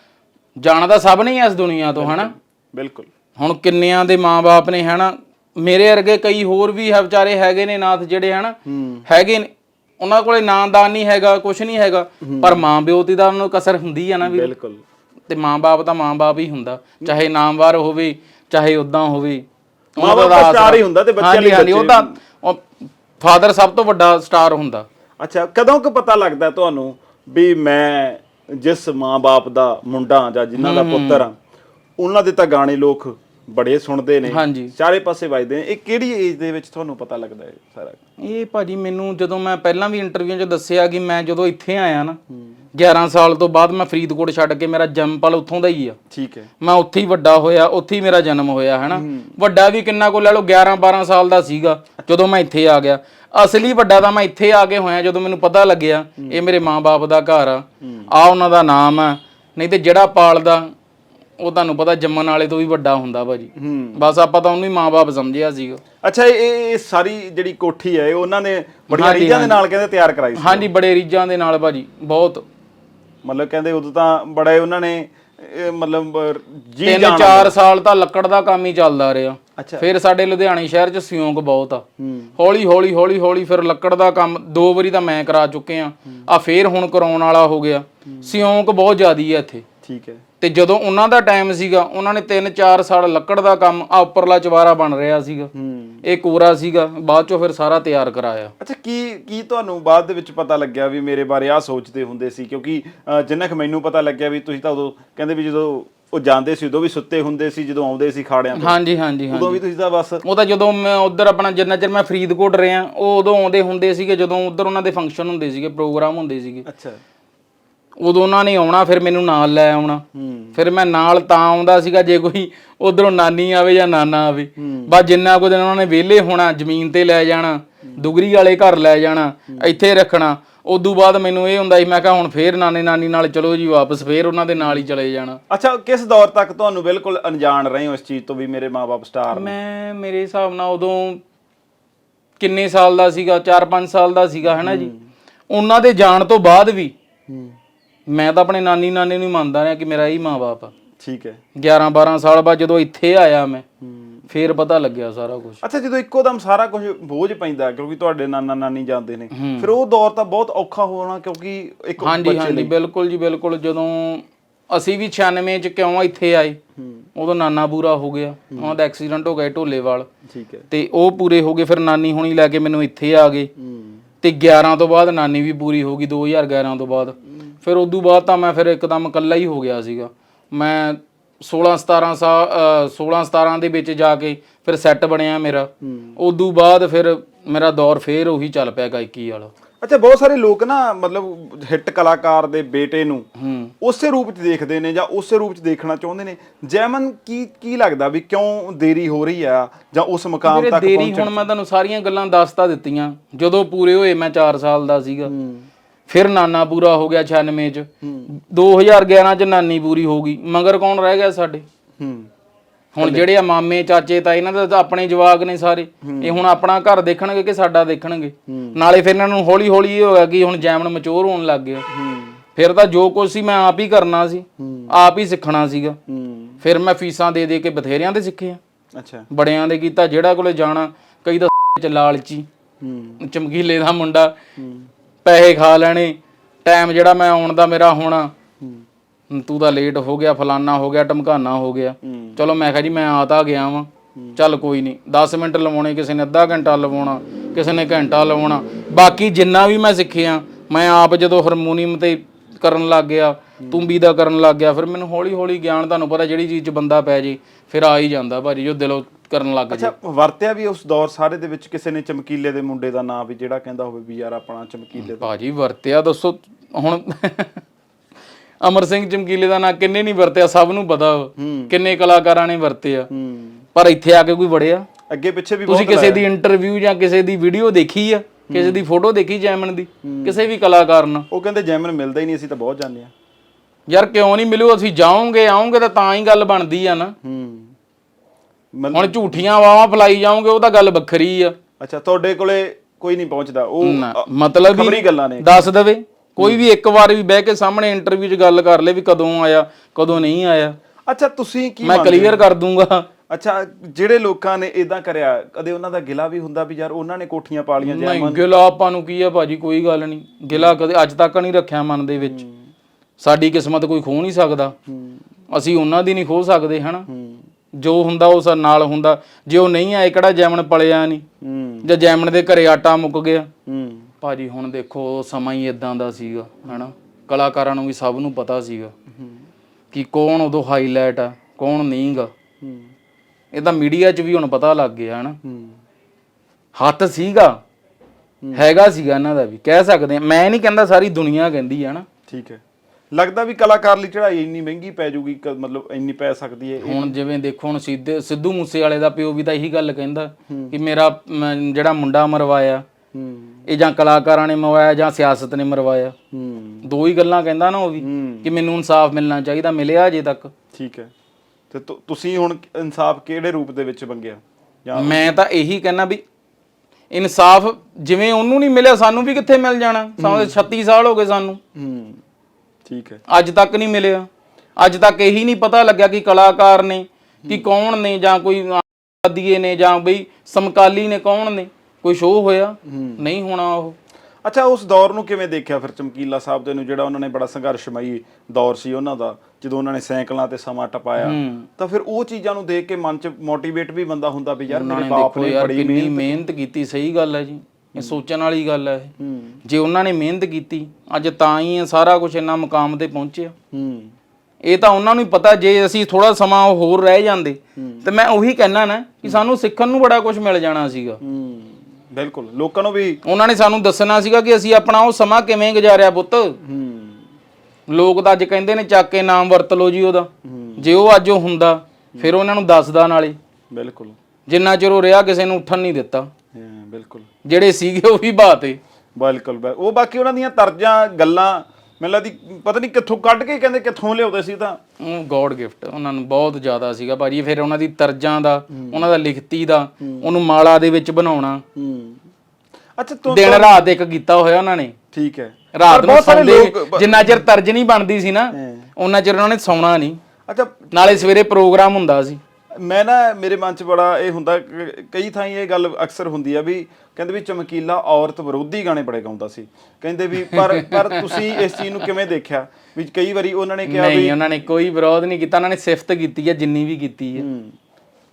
ਜਾਣਾ ਤਾਂ ਸਭ ਨੇ ਹੀ ਇਸ ਦੁਨੀਆ ਤੋਂ ਹਨਾ। ਬਿਲਕੁਲ ਹੁਣ ਕਿੰਨਿਆਂ ਦੇ ਮਾਪੇ ਨੇ ਹਨਾ ਮੇਰੇ ਵਰਗੇ ਕਈ ਹੋਰ ਵੀ ਹੈ ਵਿਚਾਰੇ ਹੈਗੇ ਨੇ ਨਾਥ ਜਿਹੜੇ ਹਨਾ ਹੈਗੇ ਨੇ। ਉਹਨਾਂ ਕੋਲੇ ਨਾਮਦਾਨ ਨਹੀਂ ਹੈਗਾ ਕੁਝ ਨਹੀਂ ਹੈਗਾ ਪਰ ਮਾਂ ਪਿਓ ਦੀ ਤਾਂ ਉਹਨਾਂ ਨੂੰ ਕਸਰ ਹੁੰਦੀ ਆ ਨਾ ਵੀ। ਬਿਲਕੁਲ। ਤੇ ਮਾਂ-ਬਾਪ ਤਾਂ ਮਾਂ-ਬਾਪ ਹੀ ਹੁੰਦਾ ਚਾਹੇ ਨਾਮਵਾਰ ਹੋਵੇ ਚਾਹੇ ਉਦਾਂ ਹੋਵੇ। ਉਹਨਾਂ ਮਾਂ-ਬਾਪ ਦਾ star ਹੀ ਹੁੰਦਾ ਤੇ ਬੱਚਿਆਂ ਲਈ ਹਾਂਜੀ, ਉਹ ਬੱਚੇ। ਤਾਂ ਫਾਦਰ ਸਭ ਤੋਂ ਵੱਡਾ ਸਟਾਰ ਹੁੰਦਾ। ਅੱਛਾ ਕਦੋਂ ਕੁ ਪਤਾ ਲੱਗਦਾ ਤੁਹਾਨੂੰ ਵੀ ਮੈਂ ਜਿਸ ਮਾਂ-ਬਾਪ ਦਾ ਮੁੰਡਾ ਜਾਂ ਜਿਨ੍ਹਾਂ ਦਾ ਪੁੱਤਰ ਆ ਉਹਨਾਂ ਦੇ ਤਾਂ ਗਾਣੇ ਲੋਕ ਬੜੇ ਸੁਣਦੇ ਨੇ ਹਾਂਜੀ। ਚਾਰੇ ਪਾਸੇ ਵੱਜਦੇ ਨੇ। ਇਹ ਕਿਹੜੀ ਏਜ ਦੇ ਵਿੱਚ ਤੁਹਾਨੂੰ ਪਤਾ ਲੱਗਦਾ ਹੈ ਸਾਰਾ? ਇਹ ਭਾਜੀ ਮੈਨੂੰ ਜਦੋਂ ਮੈਂ ਪਹਿਲਾਂ ਵੀ ਇੰਟਰਵਿਊ 'ਚ ਦੱਸਿਆ ਕਿ ਮੈਂ ਜਦੋਂ ਇੱਥੇ ਆਇਆ ਨਾ 11 ਸਾਲ ਤੋਂ ਬਾਅਦ ਮੈਂ ਫਰੀਦਕੋਟ ਛੱਡ ਕੇ ਮੇਰਾ ਜਨਮ ਪਲ ਉੱਥੋਂ ਦਾ ਹੀ ਆ। ਠੀਕ ਹੈ। ਮੈਂ ਉੱਥੇ ਹੀ ਵੱਡਾ ਹੋਇਆ ਉੱਥੇ ਹੀ ਮੇਰਾ ਜਨਮ ਹੋਇਆ ਹੈਨਾ। ਵੱਡਾ ਵੀ ਕਿੰਨਾ ਕੋ ਲੈ ਲਓ 11 12 ਸਾਲ ਦਾ ਸੀਗਾ ਜਦੋਂ ਮੈਂ ਇੱਥੇ ਆ ਗਿਆ। ਅਸਲੀ ਵੱਡਾ ਤਾਂ ਮੈਂ ਇੱਥੇ ਆ ਕੇ ਹੋਇਆ ਜਦੋਂ ਮੈਨੂੰ ਪਤਾ ਲੱਗਿਆ ਇਹ ਮੇਰੇ ਮਾਪੇ ਦਾ ਘਰ ਆ। ਆ ਉਹਨਾਂ ਦਾ ਨਾਮ ਆ। ਨਹੀਂ ਤੇ ਜਿਹੜਾ ਪਾਲਦਾ ਉਹ ਤੁਹਾਨੂੰ ਪਤਾ ਜੰਮਣ ਵਾਲੇ ਤੋਂ ਵੀ ਵੱਡਾ ਹੁੰਦਾ ਭਾਜੀ। ਹੂੰ। ਬਸ ਆਪਾਂ ਤਾਂ ਉਹਨੂੰ ਹੀ ਮਾਪੇ ਸਮਝਿਆ ਸੀਗਾ। ਅੱਛਾ ਇਹ ਇਹ ਸਾਰੀ ਜਿਹੜੀ ਕੋਠੀ ਹੈ ਇਹ ਉਹਨਾਂ ਨੇ ਬੜੀਆਂ ਰੀਝਾਂ ਦੇ ਨਾਲ ਕਹਿੰਦੇ ਤਿਆਰ ਕਰਾਈ ਸੀ। ਹਾਂਜੀ ਬੜੇ ਰੀਝਾਂ ਦੇ ਨਾਲ ਭਾਜੀ ਬਹੁਤ। ਮਤਲਬ ਕਹਿੰਦੇ ਉਦੋਂ ਤਾਂ ਬੜਾ ਉਹਨਾਂ ਨੇ ਇਹ ਮਤਲਬ ਜੀ ਤਿੰਨ ਜਾਣ ਚਾਰ ਸਾਲ ਤਾਂ ਲੱਕੜ ਦਾ ਕੰਮ ਹੀ ਚੱਲਦਾ ਰਿਹਾ। ਅੱਛਾ। ਫਿਰ ਸਾਡੇ ਲੁਧਿਆਣੇ ਸ਼ਹਿਰ 'ਚ ਸਿਉਂਕ ਬਹੁਤ ਆ। ਹੌਲੀ ਹੌਲੀ ਹੌਲੀ ਹੌਲੀ ਫਿਰ ਲੱਕੜ ਦਾ ਕੰਮ ਦੋ ਵਾਰੀ ਤਾਂ ਮੈਂ ਕਰਾ ਚੁੱਕੇ ਆ। ਆ ਫੇਰ ਹੁਣ ਕਰਾਉਣ ਵਾਲਾ ਹੋ ਗਿਆ। ਸਿਉਂਕ ਬਹੁਤ ਜ਼ਿਆਦੀ ਆ ਇੱਥੇ। ਠੀਕ ਹੈ। ਤੇ ਜਦੋਂ ਉਹਨਾਂ ਦਾ ਟਾਈਮ ਸੀਗਾ ਉਹਨਾਂ ਨੇ 3-4 ਸਾਲ ਲੱਕੜ ਦਾ ਕੰਮ ਆ ਉੱਪਰਲਾ ਚਵਾਰਾ ਬਣ ਰਿਹਾ ਸੀਗਾ। ਹੂੰ। ਇਹ ਕੋਰਾ ਸੀਗਾ ਬਾਅਦ ਚੋਂ ਫਿਰ ਸਾਰਾ ਤਿਆਰ ਕਰਾਇਆ। ਅੱਛਾ ਕੀ ਕੀ ਤੁਹਾਨੂੰ ਬਾਅਦ ਦੇ ਵਿੱਚ ਪਤਾ ਲੱਗਿਆ ਵੀ ਮੇਰੇ ਬਾਰੇ ਆ ਸੋਚਦੇ ਹੁੰਦੇ ਸੀ? ਕਿਉਂਕਿ ਜਿੰਨਾ ਕਿ ਮੈਨੂੰ ਪਤਾ ਲੱਗਿਆ ਵੀ ਤੁਸੀਂ ਤਾਂ ਉਦੋਂ ਕਹਿੰਦੇ ਵੀ ਜਦੋਂ ਉਹ ਜਾਂਦੇ ਸੀ ਉਦੋਂ ਵੀ ਸੁੱਤੇ ਹੁੰਦੇ ਸੀ ਜਦੋਂ ਆਉਂਦੇ ਸੀ ਖਾੜਿਆਂ ਤੋਂ। ਹਾਂਜੀ ਹਾਂਜੀ ਹਾਂਜੀ ਉਦੋਂ ਵੀ ਤੁਸੀਂ ਤਾਂ ਬਸ ਉਹ ਤਾਂ ਜਦੋਂ ਮੈਂ ਉਧਰ ਆਪਣਾ ਜਿੰਨਾ ਚਿਰ ਮੈਂ ਫਰੀਦਕੋਟ ਰਿਹਾ ਉਹ ਉਦੋਂ ਆਉਂਦੇ ਹੁੰਦੇ ਸੀਗੇ ਜਦੋਂ ਉਧਰ ਉਹਨਾਂ ਦੇ ਫੰਕਸ਼ਨ ਹੁੰਦੇ ਸੀਗੇ ਪ੍ਰੋਗਰਾਮ ਹੁੰਦੇ ਸੀਗੇ। ਅੱਛਾ। ਉਦੋਂ ਉਹਨਾਂ ਨੇ ਆਉਣਾ ਫਿਰ ਮੈਨੂੰ ਨਾਲ ਲੈ ਆਉਣਾ। ਫਿਰ ਮੈਂ ਨਾਲ ਤਾਂ ਆਉਂਦਾ ਸੀਗਾ ਜੇ ਕੋਈ ਉਧਰੋਂ ਨਾਨੀ ਆਵੇ ਜਾਂ ਨਾਨਾ ਆਵੇ। ਬਸ ਜਿੰਨਾ ਕੁ ਦਿਨ ਉਹਨਾਂ ਨੇ ਵਿਹਲੇ ਹੋਣਾ ਜ਼ਮੀਨ ਤੇ ਲੈ ਜਾਣਾ ਦੁਗਰੀ ਵਾਲੇ ਘਰ ਲੈ ਜਾਣਾ ਇੱਥੇ ਰੱਖਣਾ ਉਦੋਂ ਬਾਅਦ ਮੈਨੂੰ ਇਹ ਹੁੰਦਾ ਸੀ ਮੈਂ ਕਿਹਾ ਹੁਣ ਫੇਰ ਨਾਨੇ ਨਾਨੀ ਨਾਲ ਚਲੋ ਜੀ ਵਾਪਸ ਫੇਰ ਉਹਨਾਂ ਦੇ ਨਾਲ ਹੀ ਚਲੇ ਜਾਣਾ। ਅੱਛਾ ਕਿਸ ਦੌਰ ਤੱਕ ਤੁਹਾਨੂੰ ਬਿਲਕੁਲ ਅਣਜਾਣ ਰਹੇ ਹੋ ਇਸ ਚੀਜ਼ ਤੋਂ ਵੀ ਮੇਰੇ ਮਾਪੇ ਸਟਾਰ ਨੇ? ਮੈਂ ਮੇਰੇ ਹਿਸਾਬ ਨਾਲ ਉਦੋਂ ਕਿੰਨੇ ਸਾਲ ਦਾ ਸੀਗਾ 4-5 ਸਾਲ ਦਾ ਸੀਗਾ ਹੈਨਾ ਜੀ। ਉਹਨਾਂ ਦੇ ਜਾਣ ਤੋਂ ਬਾਅਦ ਵੀ ਮੈਂ ਤਾਂ ਆਪਣੇ ਨਾਨੀ ਨਾਨੇ ਨੂੰ ਹੀ ਮੰਨਦਾ ਰਿਹਾ ਕਿ ਮੇਰਾ ਹੀ ਮਾਂ-ਬਾਪ ਆ। ਠੀਕ ਹੈ। 11-12 ਸਾਲ ਬਾਅਦ ਜਦੋਂ ਇੱਥੇ ਆਇਆ ਮੈਂ ਫੇਰ ਪਤਾ ਲੱਗਿਆ ਸਾਰਾ ਕੁਝ ਅੱਛਾ ਜਦੋਂ ਇੱਕੋ ਦਮ ਸਾਰਾ ਕੁਝ ਬੋਝ ਪੈਂਦਾ ਕਿਉਂਕਿ ਤੁਹਾਡੇ ਨਾਨਾ ਨਾਨੀ ਜਾਂਦੇ ਨੇ ਫਿਰ ਉਹ ਦੌਰ ਤਾਂ ਬਹੁਤ ਔਖਾ ਹੋਣਾ ਕਿਉਂਕਿ ਇੱਕ ਹਾਂਜੀ ਹਾਂਜੀ ਬਿਲਕੁਲ ਜੀ ਬਿਲਕੁਲ। ਜਦੋਂ ਅਸੀਂ ਵੀ 96 ਚ ਕਿਉਂ ਇੱਥੇ ਆਏ ਉਦੋਂ ਨਾਨਾ ਪੂਰਾ ਹੋ ਗਿਆ ਉਹਨਾਂ ਦਾ ਐਕਸੀਡੈਂਟ ਹੋ ਗਿਆ ਢੋਲੇਵਾਲ। ਠੀਕ ਹੈ। ਤੇ ਉਹ ਪੂਰੇ ਹੋ ਗਏ ਫਿਰ ਨਾਨੀ ਹੁਣੀ ਲੈ ਕੇ ਮੈਨੂੰ ਇੱਥੇ ਆ ਗਏ। ਤੇ 11 ਤੋਂ ਬਾਅਦ ਨਾਨੀ ਵੀ ਪੂਰੀ ਹੋ ਗਈ 2011 ਤੋਂ ਬਾਅਦ। ਫਿਰ ਉਦੋਂ ਬਾਅਦ ਤਾਂ ਮੈਂ ਫਿਰ ਇੱਕਦਮ ਇਕੱਲਾ ਹੀ ਹੋ ਗਿਆ ਸੀਗਾ। ਮੈਂ 16 17 ਸਾਲ 16 17 ਦੇ ਵਿੱਚ ਜਾ ਕੇ ਫਿਰ ਸੈੱਟ ਬਣਿਆ ਮੇਰਾ। ਹੂੰ। ਉਦੋਂ ਬਾਅਦ ਫਿਰ ਮੇਰਾ ਦੌਰ ਫੇਰ ਉਹੀ ਚੱਲ ਪਿਆ ਗਾਇਕੀ ਵਾਲਾ। ਅੱਛਾ ਬਹੁਤ ਸਾਰੇ ਲੋਕ ਨਾ ਮਤਲਬ ਹਿੱਟ ਕਲਾਕਾਰ ਦੇ ਬੇਟੇ ਨੂੰ ਉਸੇ ਰੂਪ 'ਚ ਦੇਖਦੇ ਨੇ ਜਾਂ ਉਸੇ ਰੂਪ 'ਚ ਦੇਖਣਾ ਚਾਹੁੰਦੇ ਨੇ। ਜੈਮਨ ਕੀ ਕੀ ਲੱਗਦਾ ਵੀ ਕਿਉਂ ਦੇਰੀ ਹੋ ਰਹੀ ਆ ਜਾਂ ਉਸ ਮੁਕਾਮ ਤੱਕ ਦੇਰੀ ਪਹੁੰਚਣ ਹੁਣ ਮੈਂ ਤੁਹਾਨੂੰ ਸਾਰੀਆਂ ਗੱਲਾਂ ਦੱਸਤਾ ਦਿੱਤੀਆਂ। ਜਦੋਂ ਪੂਰੇ ਹੋਏ ਮੈਂ 4 ਸਾਲ ਦਾ ਸੀਗਾ। ਫਿਰ ਨਾਨਾ ਪੂਰਾ ਹੋ ਗਿਆ 96 ਚ। 2011 ਚ ਨਾਨੀ ਪੂਰੀ ਹੋ ਗਈ। ਮਗਰ ਕੌਣ ਰਹਿ ਗਿਆ ਸਾਡੇ? ਹੂੰ। ਹੁਣ ਜਿਹੜੇ ਆ ਮਾਮੇ ਚਾਚੇ ਤਾਂ ਇਹਨਾਂ ਦੇ ਤਾਂ ਆਪਣੇ ਜਵਾਕ ਨੇ ਸਾਰੇ। ਇਹ ਹੁਣ ਆਪਣਾ ਘਰ ਦੇਖਣਗੇ ਕਿ ਸਾਡਾ ਦੇਖਣਗੇ? ਨਾਲੇ ਫਿਰ ਇਹਨਾਂ ਨੂੰ ਹੌਲੀ ਹੌਲੀ ਇਹ ਹੋਇਆ ਕਿ ਹੁਣ ਜੈਮਨ ਮਚੋਰ ਹੋਣ ਲੱਗ ਗਿਆ। ਫਿਰ ਤਾਂ ਜੋ ਕੁਝ ਸੀ ਮੈਂ ਆਪ ਹੀ ਕਰਨਾ ਸੀ। ਆਪ ਹੀ ਸਿੱਖਣਾ ਸੀਗਾ। ਫਿਰ ਮੈਂ ਫੀਸਾਂ ਦੇ ਦੇ ਕੇ ਬਥੇਰਿਆਂ ਦੇ ਸਿੱਖੇ ਆ। ਅੱਛਾ। ਬੜਿਆਂ ਦੇ ਕੀਤਾ ਜਿਹੜਾ ਕੋਲੇ ਜਾਣਾ ਕਈ ਤਾਂ ਚ ਲਾਲਚੀ। ਚਮਕੀਲੇ ਦਾ ਮੁੰਡਾ। ਪੈਸੇ ਖਾ ਲੈਣੇ ਟਾਈਮ ਜਿਹੜਾ ਮੈਂ ਆਉਣ ਦਾ ਮੇਰਾ ਹੋਣਾ। ਤੂੰ ਤਾਂ ਲੇਟ ਹੋ ਗਿਆ ਫਲਾਨਾ ਹੋ ਗਿਆ ਟਮਕਾਨਾ ਹੋ ਗਿਆ। ਚਲੋ ਮੈਂ ਕਿਹਾ ਜੀ ਮੈਂ ਆ ਤਾਂ ਗਿਆ ਵਾਂ। ਚੱਲ ਕੋਈ ਨਹੀਂ 10 ਮਿੰਟ ਲਵਾਉਣੇ ਕਿਸੇ ਨੇ ਅੱਧਾ ਘੰਟਾ ਲਵਾਉਣਾ ਕਿਸੇ ਨੇ ਘੰਟਾ ਲਵਾਉਣਾ। ਬਾਕੀ ਜਿੰਨਾ ਵੀ ਮੈਂ ਸਿੱਖਿਆ ਮੈਂ ਆਪ ਜਦੋਂ ਹਾਰਮੋਨੀਅਮ ਤੇ ਕਰਨ ਲੱਗ ਗਿਆ ਤੁੰਬੀ ਦਾ ਕਰਨ ਲੱਗ ਗਿਆ ਫਿਰ ਮੈਨੂੰ ਹੌਲੀ ਹੌਲੀ ਗਿਆਨ ਤੁਹਾਨੂੰ ਪਤਾ ਜਿਹੜੀ ਚੀਜ਼ 'ਚ ਬੰਦਾ ਪੈ ਜੇ ਫਿਰ ਆ ਹੀ ਜਾਂਦਾ ਭਾਜੀ ਜੋ ਦਿਲੋਂ ਕਰਨ ਲੱਗ ਜੇ। ਅੱਛਾ ਵਰਤਿਆ ਵੀ ਉਸ ਦੌਰ ਸਾਰੇ ਦੇ ਵਿੱਚ ਕਿਸੇ ਨੇ ਚਮਕੀਲੇ ਦੇ ਮੁੰਡੇ ਦਾ ਨਾਂ ਵੀ ਜਿਹੜਾ ਕਹਿੰਦਾ ਹੋਵੇ ਵੀ ਯਾਰ ਆਪਣਾ ਚਮਕੀਲੇ ਦਾ। ਭਾਜੀ ਵਰਤਿਆ ਦੱਸੋ ਹੁਣ ਅਮਰ ਸਿੰਘ ਚਮਕੀਲੇ ਦਾ ਨਾਂ ਕਿੰਨੇ ਨਹੀਂ ਵਰਤਿਆ ਸਭ ਨੂੰ ਪਤਾ। ਕਿੰਨੇ ਕਲਾਕਾਰਾਂ ਨੇ ਵਰਤਿਆ। ਪਰ ਇੱਥੇ ਆ ਕੇ ਕੋਈ ਵੜਿਆ? ਅੱਗੇ ਪਿੱਛੇ ਵੀ ਤੁਸੀਂ ਕਿਸੇ ਦੀ ਇੰਟਰਵਿਊ ਜਾਂ ਕਿਸੇ ਦੀ ਵੀਡੀਓ ਦੇਖੀ ਆ? ਕਿਸੇ ਦੀ ਫੋਟੋ ਦੇਖੀ ਜੈਮਨ ਦੀ? ਕਿਸੇ ਵੀ ਕਲਾਕਾਰ ਨਾਲ? ਉਹ ਕਹਿੰਦੇ ਜੈਮਨ ਮਿਲਦਾ ਹੀ ਨਹੀਂ ਅਸੀਂ ਤਾਂ ਬਹੁਤ ਜਾਂਦੇ ਆ ਯਾਰ ਕਿਉਂ ਨਹੀਂ ਮਿਲੂ? ਅਸੀਂ ਜਾਓਗੇ ਆਓਗੇ ਤਾਂ ਤਾਂ ਹੀ ਗੱਲ ਬਣਦੀ ਆ ਨਾ। ਹੂੰ। ਮਤਲਬ ਹੁਣ ਝੂਠੀਆਂ ਵਾਵਾਂ ਫਲਾਈ ਜਾਓਗੇ ਉਹ ਤਾਂ ਗੱਲ ਵੱਖਰੀ ਆ। ਅੱਛਾ ਤੁਹਾਡੇ ਕੋਲੇ ਕੋਈ ਨਹੀਂ ਪਹੁੰਚਦਾ ਉਹ ਨਾ, ਮਤਲਬ ਖਬਰੀ ਹੀ ਗੱਲਾਂ ਨੇ। ਦੱਸ ਦਵੇ। ਕੋਈ ਵੀ ਇੱਕ ਵਾਰ ਵੀ ਬਹਿ ਕੇ ਸਾਹਮਣੇ ਇੰਟਰਵਿਊ 'ਚ ਗੱਲ ਕਰ ਲੇ ਵੀ ਕਦੋਂ ਆਇਆ ਕਦੋਂ ਨਹੀਂ ਆਇਆ। ਅੱਛਾ ਤੁਸੀਂ ਕੀ ਮੈਂ ਮੰਨਦੇ ਕਲੀਅਰ ਕਰ ਦੂੰਗਾ। ਅੱਛਾ ਜਿਹੜੇ ਲੋਕਾਂ ਨੇ ਇਦਾਂ ਕਰਿਆ ਕਦੇ ਉਹਨਾਂ ਦਾ ਗਿਲਾ ਵੀ ਹੁੰਦਾ ਵੀ ਯਾਰ ਉਹਨਾਂ ਨੇ ਕੋਠੀਆਂ ਪਾ ਲੀਆਂ ਨਹੀਂ ਗਿਲਾ ਆਪਾਂ ਨੂੰ ਕੀ ਆ ਭਾਜੀ ਕੋਈ ਗੱਲ ਨਹੀਂ। ਗਿਲਾ ਕਦੇ ਅੱਜ ਤੱਕ ਨਹੀਂ ਰੱਖਿਆ ਮਨ ਦੇ ਵਿੱਚ। ਸਾਡੀ ਕਿਸਮਤ ਕੋਈ ਖੋ ਨਹੀਂ ਸਕਦਾ। ਅਸੀਂ ਉਹਨਾਂ ਦੀ ਨਹੀਂ ਖੋ ਸਕਦੇ ਹਨਾ? ਹੂੰ। ਜੋ ਹੁੰਦਾ ਉਹ ਸਾਡੇ ਨਾਲ ਹੁੰਦਾ। ਜੇ ਉਹ ਨਹੀਂ ਆਏ ਕਿਹੜਾ ਜੈਮਨ ਪਲਿਆ ਨਹੀਂ ਹੂੰ। ਜਾਂ ਜੈਮਨ ਦੇ ਘਰੇ ਆਟਾ ਮੁੱਕ ਗਿਆ। ਹੂੰ। ਭਾਜੀ ਹੁਣ ਦੇਖੋ ਸਮਾਂ ਹੀ ਇਦਾਂ ਦਾ ਸੀਗਾ ਹਨਾ? ਕਲਾਕਾਰਾਂ ਨੂੰ ਵੀ ਸਭ ਨੂੰ ਪਤਾ ਸੀਗਾ ਕਿ ਕੌਣ ਉਦੋਂ ਹਾਈਲਾਈਟ ਆ ਕੌਣ ਨਹੀਂਗਾ। ਹੂੰ। ਇਹ ਤਾਂ ਮੀਡੀਆ 'ਚ ਵੀ ਹੁਣ ਪਤਾ ਲੱਗ ਗਿਆ ਹਨਾ? ਹੂੰ। ਹੱਥ ਸੀਗਾ। ਹੈਗਾ ਸੀਗਾ ਇਹਨਾਂ ਦਾ ਵੀ। ਕਹਿ ਸਕਦੇ ਆ ਮੈਂ ਨਹੀਂ ਕਹਿੰਦਾ ਸਾਰੀ ਦੁਨੀਆ ਕਹਿੰਦੀ ਹੈ ਨਾ ਠੀਕ ਹੈ। ਲੱਗਦਾ ਵੀ ਕਲਾਕਾਰ ਲਈ ਚੜਾਈ ਇੰਨੀ ਮਹਿੰਗੀ ਪੈ ਜਾਊਗੀ ਕ- ਮਤਲਬ ਇੰਨੀ ਪੈ ਸਕਦੀ ਹੈ ਹੁਣ ਜਿਵੇਂ ਦੇਖੋ ਹੁਣ ਸਿੱਧੇ ਸਿੱਧੂ ਮੂਸੇ ਵਾਲੇ ਦਾ ਪਿਓ ਵੀ ਤਾਂ ਇਹੀ ਗੱਲ ਕਹਿੰਦਾ ਕਿ ਮੇਰਾ ਮ, ਜਿਹੜਾ ਮੁੰਡਾ ਮਰਵਾਇਆ ਹੂੰ। ਇਹ ਜਾਂ ਕਲਾਕਾਰਾਂ ਨੇ ਮਰਵਾਇਆ ਜਾਂ ਸਿਆਸਤ ਨੇ ਮਰਵਾਇਆ। ਹੂੰ। ਦੋ ਹੀ ਗੱਲਾਂ ਕਹਿੰਦਾ ਨਾ ਉਹ ਵੀ ਹੂੰ। ਕਿ ਮੈਨੂੰ ਇਨਸਾਫ ਮਿਲਣਾ ਚਾਹੀਦਾ ਮਿਲਿਆ ਅਜੇ ਤੱਕ। ਠੀਕ ਹੈ। ਤੇ ਤੁ- ਤੁਸੀਂ ਹੁਣ ਇਨਸਾਫ ਕਿਹੜੇ ਰੂਪ ਦੇ ਵਿੱਚ ਮੰਗਿਆ? ਜਾਂ ਮੈਂ ਤਾਂ ਇਹੀ ਕਹਿਣਾ ਵੀ ਇਨਸਾਫ ਜਿਵੇਂ ਉਹਨੂੰ ਨਹੀਂ ਮਿਲਿਆ ਸਾਨੂੰ ਵੀ ਕਿੱਥੇ ਮਿਲ ਜਾਣਾ? ਸਾਨੂੰ 36 ਸਾਲ ਹੋ ਗਏ ਸਾਨੂੰ। ਹੂੰ। ਠੀਕ ਹੈ। ਅੱਜ ਤੱਕ ਨਹੀਂ ਮਿਲਿਆ। ਅੱਜ ਤੱਕ ਇਹੀ ਨਹੀਂ ਪਤਾ ਲੱਗਿਆ ਕਿ ਕਲਾਕਾਰ ਨੇ ਕਿ ਕੌਣ ਨੇ ਜਾਂ ਕੋਈ ਆਦੀਏ ਨੇ ਜਾਂ ਬਈ ਸਮਕਾਲੀ ਨੇ ਕੌਣ ਨੇ। ਕੋਈ ਸ਼ੋਅ ਹੋਇਆ? ਨਹੀਂ ਹੋਣਾ ਉਹ। ਅੱਛਾ ਉਸ ਦੌਰ ਨੂੰ ਕਿਵੇਂ ਦੇਖਿਆ ਫਿਰ ਚਮਕੀਲਾ ਸਾਹਿਬ ਦੇ ਨੂੰ ਜਿਹੜਾ ਉਹਨਾਂ ਨੇ ਬੜਾ ਸੰਘਰਸ਼ਮਈ ਦੌਰ ਸੀ ਉਹਨਾਂ ਦਾ ਜਦੋਂ ਉਹਨਾਂ ਨੇ ਸਾਈਕਲਾਂ ਤੇ ਸਮਾਂ ਟਪਾਇਆ। ਤਾਂ ਫਿਰ ਉਹ ਚੀਜ਼ਾਂ ਨੂੰ ਦੇਖ ਕੇ ਮਨ 'ਚ ਮੋਟੀਵੇਟ ਵੀ ਬੰਦਾ ਹੁੰਦਾ ਵੀ ਯਾਰ ਮੇਰੇ ਬਾਪ ਨੇ ਬੜੀ ਮਿਹਨਤ ਕੀਤੀ ਸਹੀ ਗੱਲ ਹੈ ਜੀ। ਇਹ ਸੋਚਣ ਵਾਲੀ ਗੱਲ ਹੈ ਇਹ। ਜੇ ਉਹਨਾਂ ਨੇ ਮਿਹਨਤ ਕੀਤੀ ਅੱਜ ਤਾਂ ਹੀ ਇਹ ਸਾਰਾ ਕੁਝ ਇੰਨਾ ਮੁਕਾਮ ਤੇ ਪਹੁੰਚਿਆ। ਹੂੰ। ਇਹ ਤਾਂ ਉਹਨਾਂ ਨੂੰ ਹੀ ਪਤਾ ਜੇ ਅਸੀਂ ਥੋੜਾ ਸਮਾਂ ਹੋਰ ਰਹਿ ਜਾਂਦੇ ਤੇ ਮੈਂ ਉਹੀ ਕਹਿਣਾ ਨਾ ਕਿ ਸਾਨੂੰ ਸਿੱਖਣ ਨੂੰ ਬੜਾ ਕੁਝ ਮਿਲ ਜਾਣਾ ਸੀਗਾ। ਹੂੰ। ਬਿਲਕੁਲ। ਲੋਕਾਂ ਨੂੰ ਵੀ ਉਹਨਾਂ ਨੇ ਸਾਨੂੰ ਦੱਸਣਾ ਸੀਗਾ ਕਿ ਅਸੀਂ ਆਪਣਾ ਉਹ ਸਮਾਂ ਕਿਵੇਂ ਗੁਜ਼ਾਰਿਆ ਪੁੱਤ। ਹੂੰ। ਲੋਕ ਤਾਂ ਅੱਜ ਕਹਿੰਦੇ ਨੇ ਚੱਕ ਕੇ ਨਾਮ ਵਰਤ ਲਓ ਜੀ ਉਹਦਾ। ਜੇ ਉਹ ਅੱਜ ਉਹ ਹੁੰਦਾ ਫਿਰ ਉਹਨਾਂ ਨੂੰ ਦੱਸਦਾ ਨਾਲੇ। ਬਿਲਕੁਲ। ਜਿੰਨਾ ਚਿਰ ਉਹ ਰਿਹਾ ਕਿਸੇ ਨੂੰ ਉੱਠਣ ਨਹੀਂ ਦਿੱਤਾ। ਬਿਲਕੁਲ। ਜਿਹੜੇ ਸੀਗੇ ਉਹ ਵੀ ਬਾਤੇ ਬਿਲਕੁਲ ਬਿਲ- ਉਹ ਬਾਕੀ ਉਹਨਾਂ ਦੀਆਂ ਤਰਜਾਂ ਗੱਲਾਂ ਮੈਨੂੰ ਲੱਗਦੀ ਪਤਾ ਨਹੀਂ ਕਿੱਥੋਂ ਕੱਢ ਕੇ ਕਹਿੰਦੇ ਕਿੱਥੋਂ ਲਿਆਉਂਦੇ ਸੀ ਤਾਂ। ਉਹ ਗੋਡ ਗਿਫਟ ਉਹਨਾਂ ਨੂੰ ਬਹੁਤ ਜ਼ਿਆਦਾ ਸੀਗਾ ਭਾਜੀ। ਫਿਰ ਉਹਨਾਂ ਦੀ ਤਰਜਾਂ ਦਾ ਉਹਨਾਂ ਦਾ ਲਿਖਤੀ ਦਾ ਉਹਨੂੰ ਮਾਲਾ ਦੇ ਵਿੱਚ ਬਣਾਉਣਾ। ਹੂੰ। ਅੱਛਾ ਤੂੰ ਦਿਨ ਰਾਤ ਇੱਕ ਕੀਤਾ ਹੋਇਆ ਉਹਨਾਂ ਨੇ। ਠੀਕ ਹੈ। ਰਾਤ ਪਰ ਨੂੰ ਬਹੁਤ ਸਾਰੇ ਸੌਂਦੇ ਲੋਕ ਜਿੰਨਾ ਚਿਰ ਤਰਜ ਨਹੀਂ ਬਣਦੀ ਸੀ ਨਾ ਉਹਨਾਂ ਚਿਰ ਉਹਨਾਂ ਨੇ ਸੌਣਾ ਨਹੀਂ। ਅੱਛਾ। ਨਾਲੇ ਸਵੇਰੇ ਪ੍ਰੋਗਰਾਮ ਹੁੰਦਾ ਸੀ। ਮੈਂ ਨਾ ਮੇਰੇ ਮਨ 'ਚ ਬੜਾ ਇਹ ਹੁੰਦਾ ਕਿ ਕਈ ਥਾਈਂ ਇਹ ਗੱਲ ਅਕਸਰ ਹੁੰਦੀ ਆ ਵੀ ਕਹਿੰਦੇ ਵੀ ਚਮਕੀਲਾ ਔਰਤ ਵਿਰੋਧੀ ਗਾਣੇ ਬੜੇ ਗਾਉਂਦਾ ਸੀ। ਕਹਿੰਦੇ ਵੀ ਪਰ ਪਰ ਤੁਸੀਂ ਇਸ ਚੀਜ਼ ਨੂੰ ਕਿਵੇਂ ਦੇਖਿਆ? ਵੀ ਕਈ ਵਾਰੀ ਉਹਨਾਂ ਨੇ ਕਿਹਾ ਵੀ ਨਹੀਂ ਉਹਨਾਂ ਨੇ ਕੋਈ ਵਿਰੋਧ ਨਹੀਂ ਕੀਤਾ ਉਹਨਾਂ ਨੇ ਸਿਫਤ ਕੀਤੀ ਹੈ ਜਿੰਨੀ ਵੀ ਕੀਤੀ ਹੈ ਹੂੰ,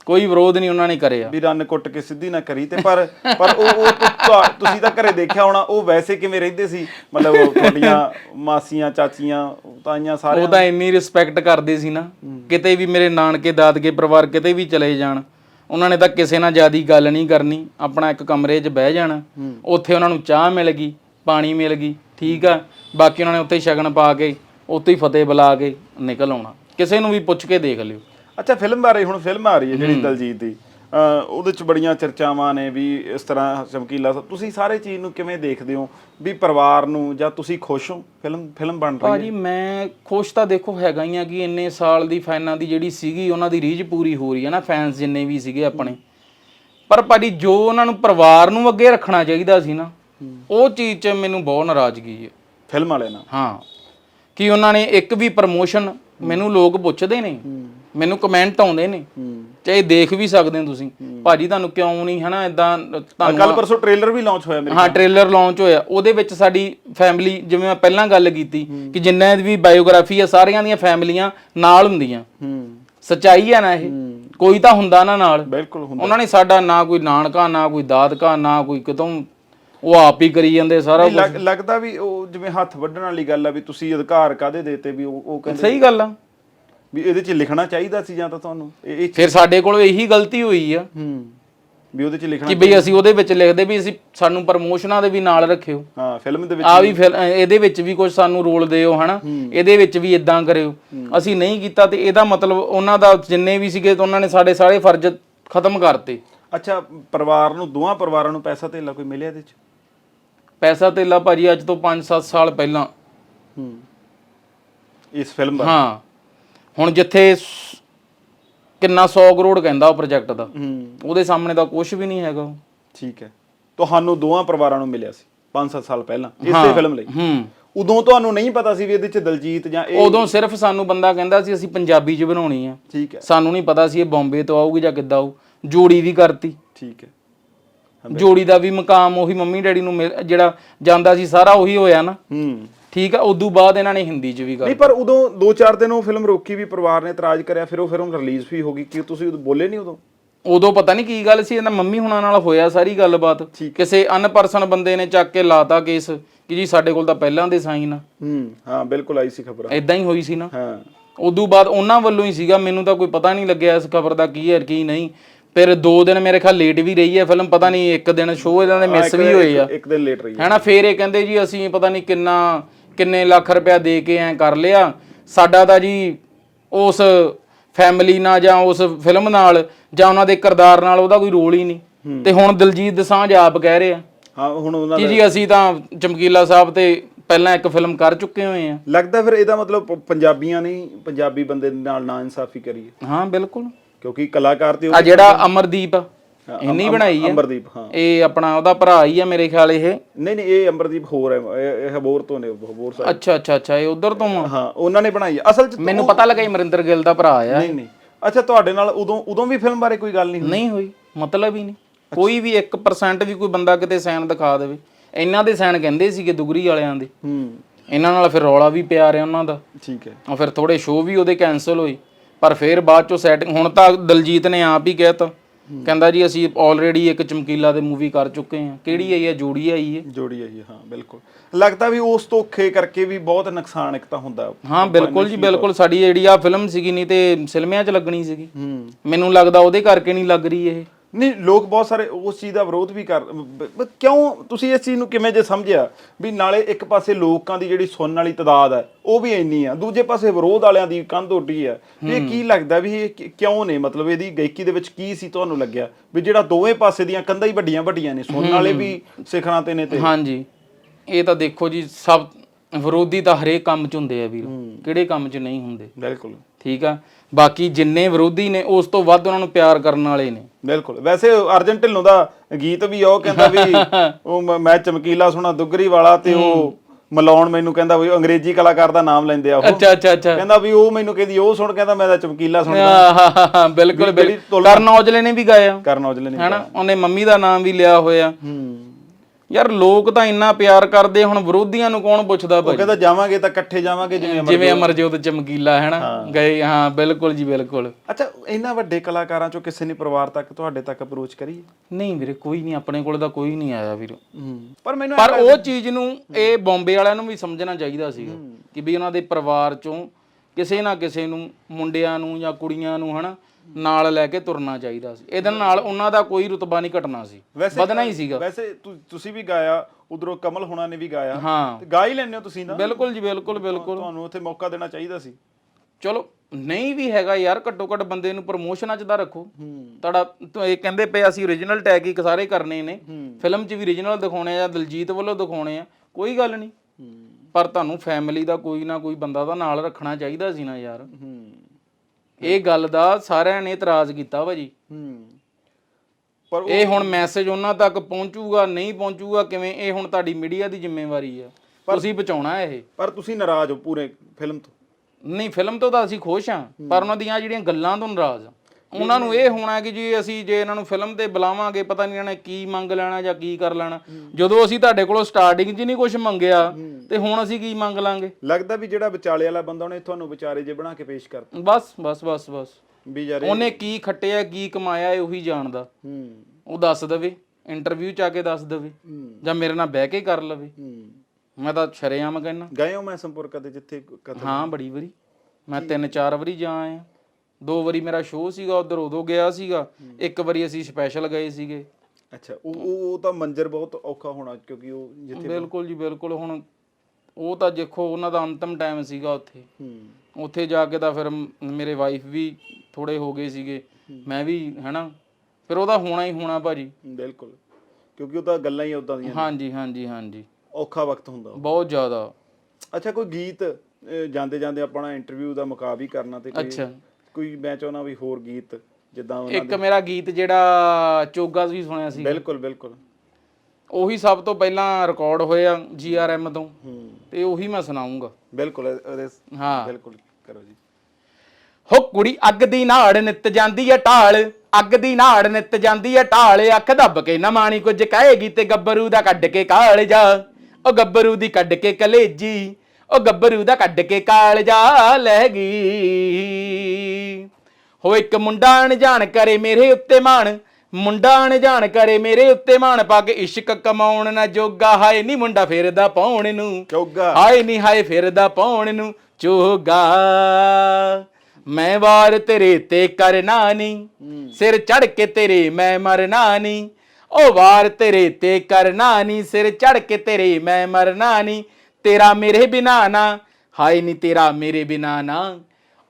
ਕੋਈ ਵਿਰੋਧ ਨਹੀਂ ਉਹਨਾਂ ਨੇ ਕਰਿਆ। ਵੀ ਰੰਨ ਕੁੱਟ ਕੇ ਸਿੱਧੀ ਨਾ ਕਰੀ ਤੇ ਪਰ ਪਰ ਉਹ ਉਹ ਤੁਹਾ- ਤੁਸੀਂ ਤਾਂ ਘਰੇ ਦੇਖਿਆ ਹੋਣਾ ਉਹ ਵੈਸੇ ਕਿਵੇਂ ਰਹਿੰਦੇ ਸੀ? ਮਤਲਬ ਉਹ ਤੁਹਾਡੀਆਂ ਮਾਸੀਆਂ ਚਾਚੀਆਂ ਤਾਈਆਂ ਸਾਰੇ ਉਹ ਤਾਂ ਇੰਨੀ ਰਿਸਪੈਕਟ ਕਰਦੇ ਸੀ ਨਾ। ਕਿਤੇ ਵੀ ਮੇਰੇ ਨਾਨਕੇ ਦਾਦਕੇ ਪਰਿਵਾਰ ਕਿਤੇ ਵੀ ਚਲੇ ਜਾਣ ਉਹਨਾਂ ਨੇ ਤਾਂ ਕਿਸੇ ਨਾਲ ਜਿਆਦੀ ਗੱਲ ਨਹੀਂ ਕਰਨੀ। ਆਪਣਾ ਇੱਕ ਕਮਰੇ 'ਚ ਬਹਿ ਜਾਣਾ। ਉੱਥੇ ਉਹਨਾਂ ਨੂੰ ਚਾਹ ਮਿਲ ਗਈ ਪਾਣੀ ਮਿਲ ਗਈ ਠੀਕ ਆ। ਬਾਕੀ ਉਹਨਾਂ ਨੇ ਉੱਥੇ ਸ਼ਗਨ ਪਾ ਕੇ ਉੱਥੇ ਹੀ ਫਤਿਹ ਬੁਲਾ ਕੇ ਨਿਕਲ ਆਉਣਾ। ਕਿਸੇ ਨੂੰ ਵੀ ਪੁੱਛ ਕੇ ਦੇਖ ਲਿਓ। ਅੱਛਾ ਫਿਲਮ ਬਾਰੇ ਹੁਣ ਫਿਲਮ ਆ ਰਹੀ ਹੈ ਜਿਹੜੀ ਦਲਜੀਤ ਦੀ। ਉਹਦੇ ਚ ਬੜੀਆਂ ਚਰਚਾਵਾਂ ਨੇ ਵੀ ਇਸ ਤਰ੍ਹਾਂ ਚਮਕੀਲਾ ਸਾਹਿਬ। ਤੁਸੀਂ ਸਾਰੇ ਚੀਜ਼ ਨੂੰ ਕਿਵੇਂ ਦੇਖਦੇ ਹੋ? ਵੀ ਪਰਿਵਾਰ ਨੂੰ ਜਾਂ ਤੁਸੀਂ ਖੁਸ਼ ਹੋ? ਫਿਲਮ ਫਿਲਮ ਬਣ ਰਹੀ ਹੈ। ਭਾਜੀ ਮੈਂ ਖੁਸ਼ ਤਾਂ ਦੇਖੋ ਹੈਗਾ ਹੀ ਆ ਕਿ ਇੰਨੇ ਸਾਲ ਦੀ ਫੈਨਾਂ ਦੀ ਜਿਹੜੀ ਸੀਗੀ ਉਹਨਾਂ ਦੀ ਰੀਝ ਪੂਰੀ ਹੋ ਰਹੀ ਹੈ ਨਾ ਫੈਨਸ ਜਿੰਨੇ ਵੀ ਸੀਗੇ ਆਪਣੇ। ਪਰ ਭਾਜੀ ਜੋ ਉਹਨਾਂ ਨੂੰ ਪਰਿਵਾਰ ਨੂੰ ਅੱਗੇ ਰੱਖਣਾ ਚਾਹੀਦਾ ਸੀ ਨਾ ਉਹ ਚੀਜ਼ 'ਚ ਮੈਨੂੰ ਬਹੁਤ ਨਾਰਾਜ਼ਗੀ ਹੈ। ਫਿਲਮ ਵਾਲਿਆਂ ਨਾਲ? ਹਾਂ। ਕਿ ਉਹਨਾਂ ਨੇ ਇੱਕ ਵੀ ਪ੍ਰਮੋਸ਼ਨ ਮੈਨੂੰ ਲੋਕ ਪੁੱਛਦੇ ਨੇ ਮੈਨੂੰ ਕਮੈਂਟ ਆਉਂਦੇ ਨੇ। ਚਾਹੇ ਦੇਖ ਵੀ ਸਕਦੇ ਹੋ ਤੁਸੀਂ। ਭਾਜੀ ਤੁਹਾਨੂੰ ਕਿਉਂ ਨਹੀਂ ਹਨਾ ਇਦਾਂ ਤੁਹਾਨੂੰ ਕੱਲ ਪਰਸੋਂ ਟ੍ਰੇਲਰ ਵੀ ਲਾਂਚ ਹੋਇਆ ਮੇਰੇ ਹਾਂ ਟ੍ਰੇਲਰ ਲਾਂਚ ਹੋਇਆ। ਉਹਦੇ ਵਿੱਚ ਸਾਡੀ ਫੈਮਿਲੀ ਜਿਵੇਂ ਮੈਂ ਪਹਿਲਾਂ ਗੱਲ ਕੀਤੀ ਕਿ ਜਿੰਨਾਂ ਵੀ ਬਾਇਓਗ੍ਰਾਫੀ ਆ ਸਾਰਿਆਂ ਦੀਆਂ ਫੈਮਿਲੀਆਂ ਨਾਲ ਹੁੰਦੀਆਂ। ਹੂੰ। ਸਚਾਈ ਆ ਨਾ ਇਹ। ਕੋਈ ਤਾਂ ਹੁੰਦਾ ਨਾ ਨਾਲ। ਬਿਲਕੁਲ ਹੁੰਦਾ। ਉਹਨਾਂ ਨੇ ਸਾਡਾ ਨਾ ਕੋਈ ਨਾਨਕਾ ਨਾ ਕੋਈ ਦਾਦਕਾ ਨਾ ਕੋਈ ਕਿਤੋਂ। ਉਹ ਆਪ ਹੀ ਕਰੀ ਜਾਂਦੇ ਸਾਰਾ ਲੱਗਦਾ ਵੀ ਉਹ ਜਿਵੇਂ ਹੱਥ ਵੱਢਣ ਵਾਲੀ ਗੱਲ ਆ ਵੀ ਤੁਸੀਂ ਅਧਿਕਾਰ ਕਾਦੇ ਦੇਤੇ ਵੀ ਉਹ ਉਹ ਕਹਿੰਦੇ ਸਹੀ ਗੱਲ ਆ। ਵੀ ਇਹਦੇ ਚ ਲਿਖਣਾ ਚਾਹੀਦਾ ਸੀ ਜਾਂ ਤਾਂ ਤੁਹਾਨੂੰ? ਇਹ ਇਹ ਫਿਰ ਸਾਡੇ ਕੋਲ ਇਹੀ ਗਲਤੀ ਹੋਈ ਆ। ਹੂੰ। ਵੀ ਉਹਦੇ ਚ ਲਿਖਣਾ ਕਿ ਬਈ ਅਸੀਂ ਉਹਦੇ ਵਿੱਚ ਲਿਖਦੇ ਵੀ ਅਸੀਂ ਸਾਨੂੰ ਪ੍ਰਮੋਸ਼ਨਾਂ ਦੇ ਵੀ ਨਾਲ ਰੱਖਿਓ। ਹਾਂ ਫਿਲਮ ਦੇ ਵਿੱਚ ਆ ਵੀ ਫਿਰ ਇਹਦੇ ਵਿੱਚ ਵੀ ਕੁਝ ਸਾਨੂੰ ਰੋਲ ਦਿਓ ਹਨਾ? ਇਹਦੇ ਵਿੱਚ ਵੀ ਇਦਾਂ ਕਰਿਓ। ਅਸੀਂ ਨਹੀਂ ਕੀਤਾ ਤੇ ਇਹਦਾ ਮਤਲਬ ਉਹਨਾਂ ਦਾ ਜਿੰਨੇ ਵੀ ਸੀਗੇ ਤਾਂ ਉਹਨਾਂ ਨੇ ਸਾਡੇ ਸਾਰੇ ਫਰਜ਼ ਖਤਮ ਕਰਤੇ। ਅੱਛਾ ਪਰਿਵਾਰ ਨੂੰ ਦੋਵਾਂ ਪਰਿਵਾਰਾਂ ਨੂੰ ਪੈਸਾ ਧੇਲਾ ਕੋਈ ਮਿਲਿਆ ਇਹਦੇ ਚ? ਪੈਸਾ ਧੇਲਾ ਭਾਜੀ ਅੱਜ ਤੋਂ 5-7 ਸਾਲ ਪਹਿਲਾਂ। ਹੂੰ। ਇਸ ਫਿਲਮ ਦਾ ਹਾਂ। ਹੁਣ ਜਿੱਥੇ ਸ- ਕਿੰਨਾ 100 ਕਰੋੜ ਕਹਿੰਦਾ ਉਹ ਪ੍ਰੋਜੈਕਟ ਦਾ ਹੂੰ। ਉਹਦੇ ਸਾਹਮਣੇ ਤਾਂ ਕੁਝ ਵੀ ਨਹੀਂ ਹੈਗਾ ਉਹ। ਠੀਕ ਹੈ। ਤੁਹਾਨੂੰ ਦੋਵਾਂ ਪਰਿਵਾਰਾਂ ਨੂੰ ਮਿਲਿਆ ਸੀ 5-7 ਸਾਲ ਪਹਿਲਾਂ ਇਸੇ ਫਿਲਮ ਲਈ। ਹੂੰ। ਉਦੋਂ ਤੁਹਾਨੂੰ ਨਹੀਂ ਪਤਾ ਸੀ ਵੀ ਇਹਦੇ ਚ ਦਲਜੀਤ ਜਾਂ ਇਹ ਉਦੋਂ ਸਿਰਫ ਸਾਨੂੰ ਬੰਦਾ ਕਹਿੰਦਾ ਸੀ ਅਸੀਂ ਪੰਜਾਬੀ 'ਚ ਬਣਾਉਣੀ ਆ। ਠੀਕ ਹੈ। ਸਾਨੂੰ ਨਹੀਂ ਪਤਾ ਸੀ ਇਹ ਬੰਬੇ ਤੋਂ ਆਊਗੀ ਜਾਂ ਕਿੱਦਾਂ ਆਊ। ਜੋੜੀ ਵੀ ਕਰਤੀ। ਠੀਕ ਹੈ। ਜੋੜੀ ਦਾ ਵੀ ਮਕਾਮ ਉਹੀ ਮੰਮੀ ਡੈਡੀ ਨੂੰ ਮਿਲ- ਜਿਹੜਾ ਜਾਂਦਾ ਸੀ ਸਾਰਾ ਉਹੀ ਹੋਇਆ ਨਾ। ਹੂੰ। ਠੀਕ ਆ ਉਦੋਂ ਬਾਅਦ ਇਹਨਾਂ ਨੇ ਹਿੰਦੀ 'ਚ ਵੀ ਕਰ ਨਹੀਂ ਪਰ ਉਦੋਂ 2-4 ਦਿਨ ਉਹ ਫਿਲਮ ਰੋਕੀ ਵੀ ਪਰਿਵਾਰ ਨੇ ਇਤਰਾਜ਼ ਕਰਿਆ ਫਿਰ ਉਹ ਫਿਲਮ ਰਿਲੀਜ਼ ਵੀ ਹੋ ਗਈ। ਕਿ ਤੁਸੀਂ ਉਦੋਂ ਬੋਲੇ ਨਹੀਂ ਉਦੋਂ? ਉਦੋਂ ਪਤਾ ਨਹੀਂ ਕੀ ਗੱਲ ਸੀ ਇਹਨਾਂ ਮੰਮੀ ਹੁਣਾਂ ਨਾਲ ਹੋਇਆ ਸਾਰੀ ਗੱਲਬਾਤ। ਕਿਸੇ ਅਨਪਰਸਨ ਬੰਦੇ ਨੇ ਚੱਕ ਕੇ ਲਾਤਾ ਕੇਸ ਕਿ ਜੀ ਸਾਡੇ ਕੋਲ ਤਾਂ ਪਹਿਲਾਂ ਦੇ ਸਾਈਨ ਆ। ਹੂੰ ਹਾਂ ਬਿਲਕੁਲ ਆਈ ਸੀ ਖਬਰ। ਐਦਾਂ ਹੀ ਹੋਈ ਸੀ ਨਾ। ਹਾਂ। ਉਦੋਂ ਬਾਅਦ ਉਹਨਾਂ ਵੱਲੋਂ ਹੀ ਸੀਗਾ ਮੈਨੂੰ ਤਾਂ ਕੋਈ ਪਤਾ ਨਹੀਂ ਲੱਗਿਆ ਇਸ ਖਬਰ ਦਾ ਕੀ ਹੈ ਕੀ ਨਹੀਂ। ਫਿਰ 2 ਦਿਨ ਮੇਰੇ ਖਿਆਲ ਲੇਟ ਵੀ ਰਹੀ ਹੈ ਫਿਲਮ ਪਤਾ ਨਹੀਂ ਇੱਕ ਦਿਨ ਸ਼ੋਅ ਇਹਨਾਂ ਦੇ ਮਿਸ ਵੀ ਹੋਏ ਆ। ਇੱਕ ਦਿਨ ਲੇਟ ਰਹੀ ਹੈ। ਹੈਨਾ ਫੇਰ ਇਹ ਕਹਿੰਦੇ ਜੀ ਅਸੀਂ ਪਤਾ ਨਹੀਂ ਕਿੰਨਾ ਕਿੰਨੇ ਲੱਖ ਰੁਪਇਆ ਦੇ ਕੇ ਐ ਕਰ ਲਿਆ। ਸਾਡਾ ਤਾਂ ਜੀ ਉਸ ਫੈਮਿਲੀ ਨਾਲ ਜਾਂ ਉਸ ਫਿਲਮ ਨਾਲ ਜਾਂ ਉਹਨਾਂ ਦੇ ਕਿਰਦਾਰ ਨਾਲ ਉਹਦਾ ਕੋਈ ਰੋਲ ਹੀ ਨਹੀਂ। ਤੇ ਹੁਣ ਦਿਲਜੀਤ ਦਸਾਂਝ ਆਪ ਕਹਿ ਰਹੇ। ਆ ਹਾਂ ਹੁਣ ਉਹਨਾਂ ਕਿ ਜੀ ਅਸੀਂ ਤਾਂ ਚਮਕੀਲਾ ਸਾਹਿਬ ਤੇ ਪਹਿਲਾਂ ਇੱਕ ਫਿਲਮ ਕਰ ਚੁੱਕੇ ਹੋਏ ਆ ਲੱਗਦਾ ਫਿਰ ਇਹਦਾ ਮਤਲਬ ਪੰਜਾਬੀਆਂ ਨੇ ਪੰਜਾਬੀ ਬੰਦੇ ਦੇ ਨਾਲ ਨਾ ਇਨਸਾਫੀ ਕਰੀ ਹੈ ਹਾਂ ਬਿਲਕੁਲ। ਕਿਉਂਕਿ ਕਲਾਕਾਰ ਤੇ ਉਹ- ਆ ਜਿਹੜਾ ਅਮਰਦੀਪ ਆ। ਇੰਨੀ ਬਣਾਈ ਹੈ। ਅੰਬਰਦੀਪ ਹਾਂ। ਇਹ ਆਪਣਾ ਉਹਦਾ ਭਰਾ ਹੀ ਆ ਮੇਰੇ ਖਿਆਲ ਇਹ। ਨਹੀਂ ਨਹੀਂ ਇਹ ਅੰਬਰਦੀਪ ਹੋਰ ਹੈ ਇਹ- ਹਬੋਰ ਤੋਂ ਨੇ ਹਬੋਰ ਸਾਹਿਬ। ਅੱਛਾ ਅੱਛਾ ਅੱਛਾ ਇਹ ਉਧਰ ਤੋਂ ਹਾਂ ਉਹਨਾਂ ਨੇ ਬਣਾਈ ਹੈ। ਅਸਲ ਚ ਮੈਨੂੰ ਪਤਾ ਲੱਗਾ ਇਹ ਮਰਿੰਦਰ ਗਿੱਲ ਦਾ ਭਰਾ ਆ। ਨਹੀਂ ਨਹੀਂ। ਅੱਛਾ ਤੁਹਾਡੇ ਨਾਲ ਉਦੋਂ ਉਦੋਂ ਵੀ ਫਿਲਮ ਬਾਰੇ ਕੋਈ ਗੱਲ ਨਹੀਂ ਹੋਈ? ਨਹੀਂ ਹੋਈ ਮਤਲਬ ਹੀ ਨਹੀਂ। ਕੋਈ ਵੀ 1% ਵੀ ਕੋਈ ਬੰਦਾ ਕਿਤੇ ਸਾਈਨ ਦਿਖਾ ਦੇਵੇ। ਇਹਨਾਂ ਦੇ ਸਾਈਨ ਕਹਿੰਦੇ ਸੀਗੇ ਦੁਗਰੀ ਵਾਲਿਆਂ ਦੇ। ਹੂੰ। ਇਹਨਾਂ ਨਾਲ ਫਿਰ ਰੌਲਾ ਵੀ ਪਿਆ ਰਿਹਾ ਉਹਨਾਂ ਦਾ। ਠੀਕ ਹੈ। ਉਹ ਫਿਰ ਥੋੜੇ ਸ਼ੋਅ ਵੀ ਉਹਦੇ ਕੈਨਸਲ ਹੋਏ। ਪਰ ਫਿਰ ਬਾਅਦ ਚੋਂ ਸੈਟਿੰਗ ਹੁਣ ਤਾਂ ਦਲਜੀਤ ਨੇ ਆਪ ਹੀ ਕਹਿਤਾ। ਕਹਿੰਦਾ ਜੀ ਅਸੀਂ ਆਲਰੇਡੀ ਇੱਕ ਚਮਕੀਲਾ ਦੇ ਮੂਵੀ ਕਰ ਚੁੱਕੇ ਹਾਂ। ਕਿਹੜੀ ਆਈ ਹੈ? ਜੋੜੀ ਆਈ ਹੈ। ਜੋੜੀ ਆਈ ਹੈ ਹਾਂ ਬਿਲਕੁਲ। ਲੱਗਦਾ ਵੀ ਉਸ ਧੋਖੇ ਕਰਕੇ ਵੀ ਬਹੁਤ ਨੁਕਸਾਨ ਇੱਕ ਤਾਂ ਹੁੰਦਾ। ਹਾਂ ਬਿਲਕੁਲ ਜੀ ਬਿਲਕੁਲ। ਸਾਡੀ ਜਿਹੜੀ ਆ ਫਿਲਮ ਸੀਗੀ ਨਹੀਂ ਤੇ ਸਿਨੇਮਿਆਂ 'ਚ ਲੱਗਣੀ ਸੀਗੀ। ਹੂੰ। ਮੈਨੂੰ ਲੱਗਦਾ ਉਹਦੇ ਕਰਕੇ ਨਹੀਂ ਲੱਗ ਰਹੀ ਇਹ। ਨਹੀਂ ਲੋਕ ਬਹੁਤ ਸਾਰੇ ਉਸ ਚੀਜ਼ ਦਾ ਵਿਰੋਧ ਵੀ ਕਰ ਬ- ਬ- ਕਿਉਂ ਤੁਸੀਂ ਇਸ ਚੀਜ਼ ਨੂੰ ਕਿਵੇਂ ਜੇ ਸਮਝਿਆ? ਵੀ ਨਾਲੇ ਇੱਕ ਪਾਸੇ ਲੋਕਾਂ ਦੀ ਜਿਹੜੀ ਸੁਣਨ ਵਾਲੀ ਤਦਾਦ ਹੈ ਉਹ ਵੀ ਇੰਨੀ ਆ। ਦੂਜੇ ਪਾਸੇ ਵਿਰੋਧ ਵਾਲਿਆਂ ਦੀ ਕੰਧ ਉੱਡੀ ਹੈ ਇਹ ਕੀ ਲੱਗਦਾ ਵੀ ਇਹ ਕਿ- ਕਿਉਂ ਨੇ? ਮਤਲਬ ਇਹਦੀ ਗਾਇਕੀ ਦੇ ਵਿੱਚ ਕੀ ਸੀ ਤੁਹਾਨੂੰ ਲੱਗਿਆ? ਵੀ ਜਿਹੜਾ ਦੋਵੇਂ ਪਾਸੇ ਦੀਆਂ ਕੰਧਾਂ ਹੀ ਵੱਡੀਆਂ ਵੱਡੀਆਂ ਨੇ ਸੁਣਨ ਵਾਲੇ ਵੀ ਸਿਖਰਾਂ ਤੇ ਨੇ ਤੇ। ਹਾਂਜੀ। ਇਹ ਤਾਂ ਦੇਖੋ ਜੀ ਸਭ ਵਿਰੋਧੀ ਤਾਂ ਹਰੇਕ ਕੰਮ 'ਚ ਹੁੰਦੇ ਆ ਵੀਰ ਕਿਹੜੇ ਕੰਮ 'ਚ ਨਹੀਂ ਹੁੰਦੇ। ਬਿਲਕੁਲ। ਠੀਕ ਆ? ਬਾਕੀ ਜਿੰਨੇ ਵਿਰੋਧੀ ਨੇ ਉਸ ਤੋਂ ਵੱਧ ਉਹਨਾਂ ਨੂੰ ਪਿਆਰ ਕਰਨ ਵਾਲੇ ਨੇ। ਬਿਲਕੁਲ। ਵੈਸੇ ਅਰਜਨ ਢਿੱਲੋਂ ਦਾ ਗੀਤ ਵੀ ਉਹ ਕਹਿੰਦਾ ਵੀ [LAUGHS] ਉਹ ਮ- ਚਮਕੀਲਾ ਸੁਣਾ ਦੁੱਗਰੀ ਵਾਲਾ ਤੇ ਉਹ ਮਲਾਉਣ ਮੈਨੂੰ ਕਹਿੰਦਾ ਵੀ ਅੰਗਰੇਜ਼ੀ ਕਲਾਕਾਰ ਦਾ ਨਾਮ ਲੈਂਦੇ ਆ ਉਹ। ਅੱਛਾ ਅੱਛਾ ਅੱਛਾ। ਕਹਿੰਦਾ ਵੀ ਉਹ ਮੈਨੂੰ ਕਹਿੰਦੀ ਉਹ ਸੁਣ ਕਹਿੰਦਾ ਮੈਂ ਤਾਂ ਚਮਕੀਲਾ ਸੁਣਦਾ। ਬਿਲਕੁਲ ਕਰਨ ਔਜਲੇ ਨੇ ਵੀ ਗਾਇਆ ਕਰਨ ਔਜਲੇ ਨੇ ਹੈਨਾ? ਉਹਨੇ ਮੰਮੀ ਦਾ ਨਾਮ ਵੀ ਲਿਆ ਹੋਇਆ। ਹੂੰ। ਯਾਰ ਲੋਕ ਤਾਂ ਇੰਨਾ ਪਿਆਰ ਕਰਦੇ ਹੁਣ ਵਿਰੋਧੀਆਂ ਨੂੰ ਕੌਣ ਪੁੱਛਦਾ ਉਹ ਭਾਈ? ਕਹਿੰਦਾ ਜਾਵਾਂਗੇ ਤਾਂ ਇਕੱਠੇ ਜਾਵਾਂਗੇ ਜਿਵੇਂ ਅਮਰ- ਜਿਵੇਂ ਅਮਰਜੋਤ ਚਮਕੀਲਾ ਹੈਨਾ? ਗਏ ਹਾਂ ਬਿਲਕੁਲ ਜੀ ਬਿਲਕੁਲ। ਅੱਛਾ ਇਹਨਾਂ ਵੱਡੇ ਕਲਾਕਾਰਾਂ ਚੋਂ ਕਿਸੇ ਨੇ ਪਰਿਵਾਰ ਤੱਕ ਤੁਹਾਡੇ ਤੱਕ ਅਪਰੋਚ ਕਰੀ? ਨਹੀਂ ਵੀਰੇ ਕੋਈ ਨਹੀਂ ਆਪਣੇ ਕੋਲ ਤਾਂ ਕੋਈ ਨਹੀਂ ਆਇਆ ਵੀਰ। ਹੂੰ। ਪਰ ਮੈਨੂੰ ਪਰ ਉਹ ਚੀਜ਼ ਨੂੰ ਇਹ ਬੰਬੇ ਵਾਲਿਆਂ ਨੂੰ ਵੀ ਸਮਝਣਾ ਚਾਹੀਦਾ ਸੀਗਾ ਕਿ ਵੀ ਉਹਨਾਂ ਦੇ ਪਰਿਵਾਰ ਚੋਂ ਕਿਸੇ ਨਾ ਕਿਸੇ ਨੂੰ ਮੁੰਡਿਆਂ ਨੂੰ ਜਾਂ ਕੁੜੀਆਂ ਨੂੰ ਹਨਾ? ਨਾਲ ਲੈ ਕੇ ਤੁਰਨਾ ਚਾਹੀਦਾ ਸੀ। ਇਹਦੇ ਨਾਲ ਉਹਨਾਂ ਦਾ ਕੋਈ ਰੁਤਬਾ ਨਹੀਂ ਘਟਣਾ ਸੀ। ਵਧਣਾ ਹੀ ਸੀਗਾ। ਵੈਸੇ ਤੁ- ਤੁਸੀਂ ਵੀ ਗਾਇਆ ਉਧਰੋਂ ਕਮਲ ਹੁਣਾਂ ਨੇ ਵੀ ਗਾਇਆ। ਹਾਂ। ਤੇ ਗਾ ਹੀ ਲੈਂਦੇ ਹੋ ਤੁਸੀਂ ਨਾ? ਬਿਲਕੁਲ ਜੀ ਬਿਲਕੁਲ ਬਿਲਕੁਲ। ਤੁਹਾਨੂੰ ਉੱਥੇ ਮੌਕਾ ਦੇਣਾ ਚਾਹੀਦਾ ਸੀ। ਚਲੋ ਨਹੀਂ ਵੀ ਹੈਗਾ ਯਾਰ ਘੱਟੋ ਘੱਟ ਬੰਦੇ ਨੂੰ ਪ੍ਰਮੋਸ਼ਨਾਂ 'ਚ ਤਾਂ ਰੱਖੋ। ਤੁਹਾਡਾ ਤਾਂ ਇਹ ਕਹਿੰਦੇ ਪਏ ਅਸੀਂ origignal ਟੈਗ ਹੀ ਸਾਰੇ ਕਰਨੇ ਨੇ। ਫਿਲਮ 'ਚ ਵੀ origignal ਦਿਖਾਉਣੇ ਆ ਦਲਜੀਤ ਵੱਲੋਂ ਦਿਖਾਉਣੇ ਆ ਕੋਈ ਗੱਲ ਨਹੀਂ। ਪਰ ਤੁਹਾਨੂੰ ਫੈਮਿਲੀ ਦਾ ਕੋਈ ਨਾ ਕੋਈ ਬੰਦਾ ਤਾਂ ਨਾਲ ਰੱਖਣਾ ਚਾਹੀਦਾ ਸੀ ਨਾ ਯਾਰ। ਹੂੰ। ਇਹ ਗੱਲ ਦਾ ਸਾਰਿਆਂ ਨੇ ਇਤਰਾਜ਼ ਕੀਤਾ ਭਾਜੀ ਹੂੰ। ਪਰ ਇਹ ਹੁਣ ਮੈਸੇਜ ਉਹਨਾਂ ਤੱਕ ਪਹੁੰਚੂਗਾ ਨਹੀਂ ਪਹੁੰਚੂਗਾ ਕਿਵੇਂ? ਇਹ ਹੁਣ ਤੁਹਾਡੀ ਮੀਡੀਆ ਦੀ ਜ਼ਿੰਮੇਵਾਰੀ ਆ। ਤੁਸੀਂ ਬਚਾਉਣਾ ਇਹ। ਪਰ ਤੁਸੀਂ ਨਾਰਾਜ਼ ਹੋ ਪੂਰੇ ਫਿਲਮ ਤੋਂ। ਨਹੀਂ ਫਿਲਮ ਤੋਂ ਤਾਂ ਅਸੀਂ ਖੁਸ਼ ਹਾਂ ਪਰ ਉਹਨਾਂ ਦੀਆਂ ਜਿਹੜੀਆਂ ਗੱਲਾਂ ਤੋਂ ਨਾਰਾਜ਼ ਆ ਉਹਨਾਂ ਨੂੰ ਇਹ ਹੋਣਾ ਕਿ ਜੀ ਅਸੀਂ ਜੇ ਇਹਨਾਂ ਨੂੰ ਫਿਲਮ ਤੇ ਬੁਲਾਵਾਂਗੇ ਪਤਾ ਨਹੀਂ ਇਹਨਾਂ ਨੇ ਕੀ ਮੰਗ ਲੈਣਾ ਜਾਂ ਕੀ ਕਰ ਲੈਣਾ। ਜਦੋਂ ਅਸੀਂ ਤੁਹਾਡੇ ਕੋਲੋਂ ਸਟਾਰਟਿੰਗ 'ਚ ਨਹੀਂ ਕੁਝ ਮੰਗਿਆ ਤੇ ਹੁਣ ਅਸੀਂ ਕੀ ਮੰਗ ਲਾਂਗੇ? ਲੱਗਦਾ ਵੀ ਜਿਹੜਾ ਵਿਚਾਲੇ ਵਾਲਾ ਬੰਦਾ ਉਹਨੇ ਤੁਹਾਨੂੰ ਵਿਚਾਰੇ ਜੇ ਬਣਾ ਕੇ ਪੇਸ਼ ਕਰਤਾ। ਬਸ ਬਸ ਬਸ ਬਸ। ਵੀ ਯਾਰ ਇਹ- ਉਹਨੇ ਕੀ ਖੱਟਿਆ ਕੀ ਕਮਾਇਆ ਇਹ ਉਹੀ ਜਾਣਦਾ। ਹੂੰ। ਉਹ ਦੱਸ ਦੇਵੇ ਇੰਟਰਵਿਊ ਚ ਆ ਕੇ ਦੱਸ ਦੇਵੇ ਹੂੰ। ਜਾਂ ਮੇਰੇ ਨਾਲ ਬਹਿ ਕੇ ਕਰ ਲਵੇ। ਹੂੰ। ਮੈਂ ਤਾਂ ਸ਼ਰੇਆਮ ਕਹਿਣਾ ਗਏ ਹੋ ਮੈਂ ਸੰਪਰਕ ਕਦੇ ਜਿੱਥੇ ਹਾਂ ਬੜੀ ਵਾਰੀ। ਮੈਂ ਤਿੰਨ ਚਾਰ ਵਾਰੀ ਜਾ ਆਇਆ। ਦੋ ਵਾਰੀ ਮੇਰਾ ਸ਼ੋਅ ਸੀਗਾ ਉਧਰ ਉਦੋਂ ਗਿਆ ਸੀਗਾ ਇੱਕ ਵਾਰੀ ਅਸੀਂ ਸਪੈਸ਼ਲ ਗਏ ਸੀਗੇ। ਅੱਛਾ ਉਹ ਤਾਂ ਮੰਜ਼ਰ ਬਹੁਤ ਔਖਾ ਹੋਣਾ ਕਿਉਂਕਿ ਉਹ ਜਿੱਥੇ ਬਿਲਕੁਲ ਜੀ ਬਿਲਕੁਲ ਹੁਣ ਉਹ ਤਾਂ ਦੇਖੋ ਉਹਨਾਂ ਦਾ ਅੰਤਮ ਟਾਈਮ ਸੀਗਾ ਉੱਥੇ। ਹੂੰ। ਉੱਥੇ ਜਾ ਕੇ ਤਾਂ ਫਿਰ ਮ- ਮੇਰੇ ਵਾਈਫ ਵੀ ਥੋੜੇ ਹੋ ਗਏ ਸੀਗੇ। ਮੈਂ ਵੀ ਹੈਨਾ? ਫਿਰ ਉਹਦਾ ਹੋਣਾ ਹੀ ਹੋਣਾ ਭਾਜੀ। ਬਿਲਕੁਲ। ਕਿਉਂਕਿ ਉਹ ਤਾਂ ਗੱਲਾਂ ਹੀ ਉਦਾਂ ਦੀਆਂ ਨੇ। ਹਾਂਜੀ ਹਾਂਜੀ ਹਾਂਜੀ। ਔਖਾ ਵਕਤ ਹੁੰਦਾ ਉਹ। ਬਹੁਤ ਜ਼ਿਆਦਾ। ਅੱਛਾ ਕੋਈ ਗੀਤ ਜਾਂਦੇ ਜਾਂਦੇ ਆਪਣਾ ਇੰਟਰਵਿਊ ਦਾ ਮੁਕਾ ਵੀ ਕਰਨਾ ਤੇ ਕੋਈ ਅੱਛਾ। ਕੋਈ ਮੈਂ ਚਾਹੁੰਦਾ ਵੀ ਹੋਰ ਗੀਤ ਜਿੱਦਾਂ ਉਹਨਾਂ ਇੱਕ ਮੇਰਾ ਗੀਤ ਜਿਹੜਾ ਚੋਗਾ ਵੀ ਸੁਣਿਆ ਸੀ। ਬਿਲਕੁਲ ਬਿਲਕੁਲ। ਉਹੀ ਸਭ ਤੋਂ ਪਹਿਲਾਂ ਰਿਕਾਰਡ ਹੋਇਆ ਜੀਆਰਐਮ ਤੋਂ। ਹੂੰ। ਤੇ ਉਹੀ ਮੈਂ ਸੁਣਾਉਂਗਾ। ਬਿਲਕੁਲ ਹਾਂ। ਬਿਲਕੁਲ ਕਰੋ ਜੀ। ਹੋ ਕੁੜੀ ਅੱਗ ਦੀ ਨਾੜ ਨਿੱਤ ਜਾਂਦੀ ਐ ਢਾਲ। ਅੱਗ ਦੀ ਨਾੜ ਨਿੱਤ ਜਾਂਦੀ ਐ ਢਾਲ। ਅੱਖ ਦੱਬ ਕੇ ਨਾ ਮਾਣੀ ਕੁਝ ਕਹੇਗੀ ਤੇ ਗੱਭਰੂ ਦਾ ਕੱਢ ਕੇ ਕਾਲ ਜਾ ਉਹ ਗੱਭਰੂ ਦੀ ਕੱਢ ਕੇ ਕਲੇਜੀ। ਉਹ ਗੱਭਰੂ ਦਾ ਕੱਢ ਕੇ ਕਾਲ ਜਾ ਲੈ ਗਈ। ਹੋ ਇੱਕ ਮੁੰਡਾ ਅਣਜਾਣ ਕਰੇ ਮੇਰੇ ਉੱਤੇ ਮਾਣ ਮੁੰਡਾ ਅਣਜਾਣ ਕਰੇ ਮੇਰੇ ਉੱਤੇ ਮਾਣ ਪਾ ਕੇ ਇਸ਼ਕ ਕਮਾਉਣ ਨਾ ਜੋਗਾ ਹਾਏ ਨਹੀਂ ਮੁੰਡਾ ਫੇਰਦਾ ਪਾਉਣ ਨੂੰ। ਚੌਗਾ ਹਾਏ ਨੀ ਹਾਏ ਫਿਰਦਾ ਪਾਉਣ ਨੂੰ ਚੋਗਾ ਮੈਂ ਵਾਰ ਤੇਰੇ ਤੇ ਕਰਨਾ ਨਹੀਂ ਸਿਰ ਚੜ ਕੇ ਤੇਰੇ ਮੈਂ ਮਰਨਾ ਨਹੀਂ ਉਹ ਵਾਰ ਤੇਰੇ ਤੇ ਕਰਨਾ ਨਹੀਂ ਸਿਰ ਚੜ ਕੇ ਤੇਰੇ ਮੈਂ ਮਰਨਾ ਨਹੀਂ ਤੇਰਾ ਮੇਰੇ ਬਿਨਾ ਨਾ ਹਾਏ ਨੀ ਤੇਰਾ ਮੇਰੇ ਬਿਨਾ ਨਾ।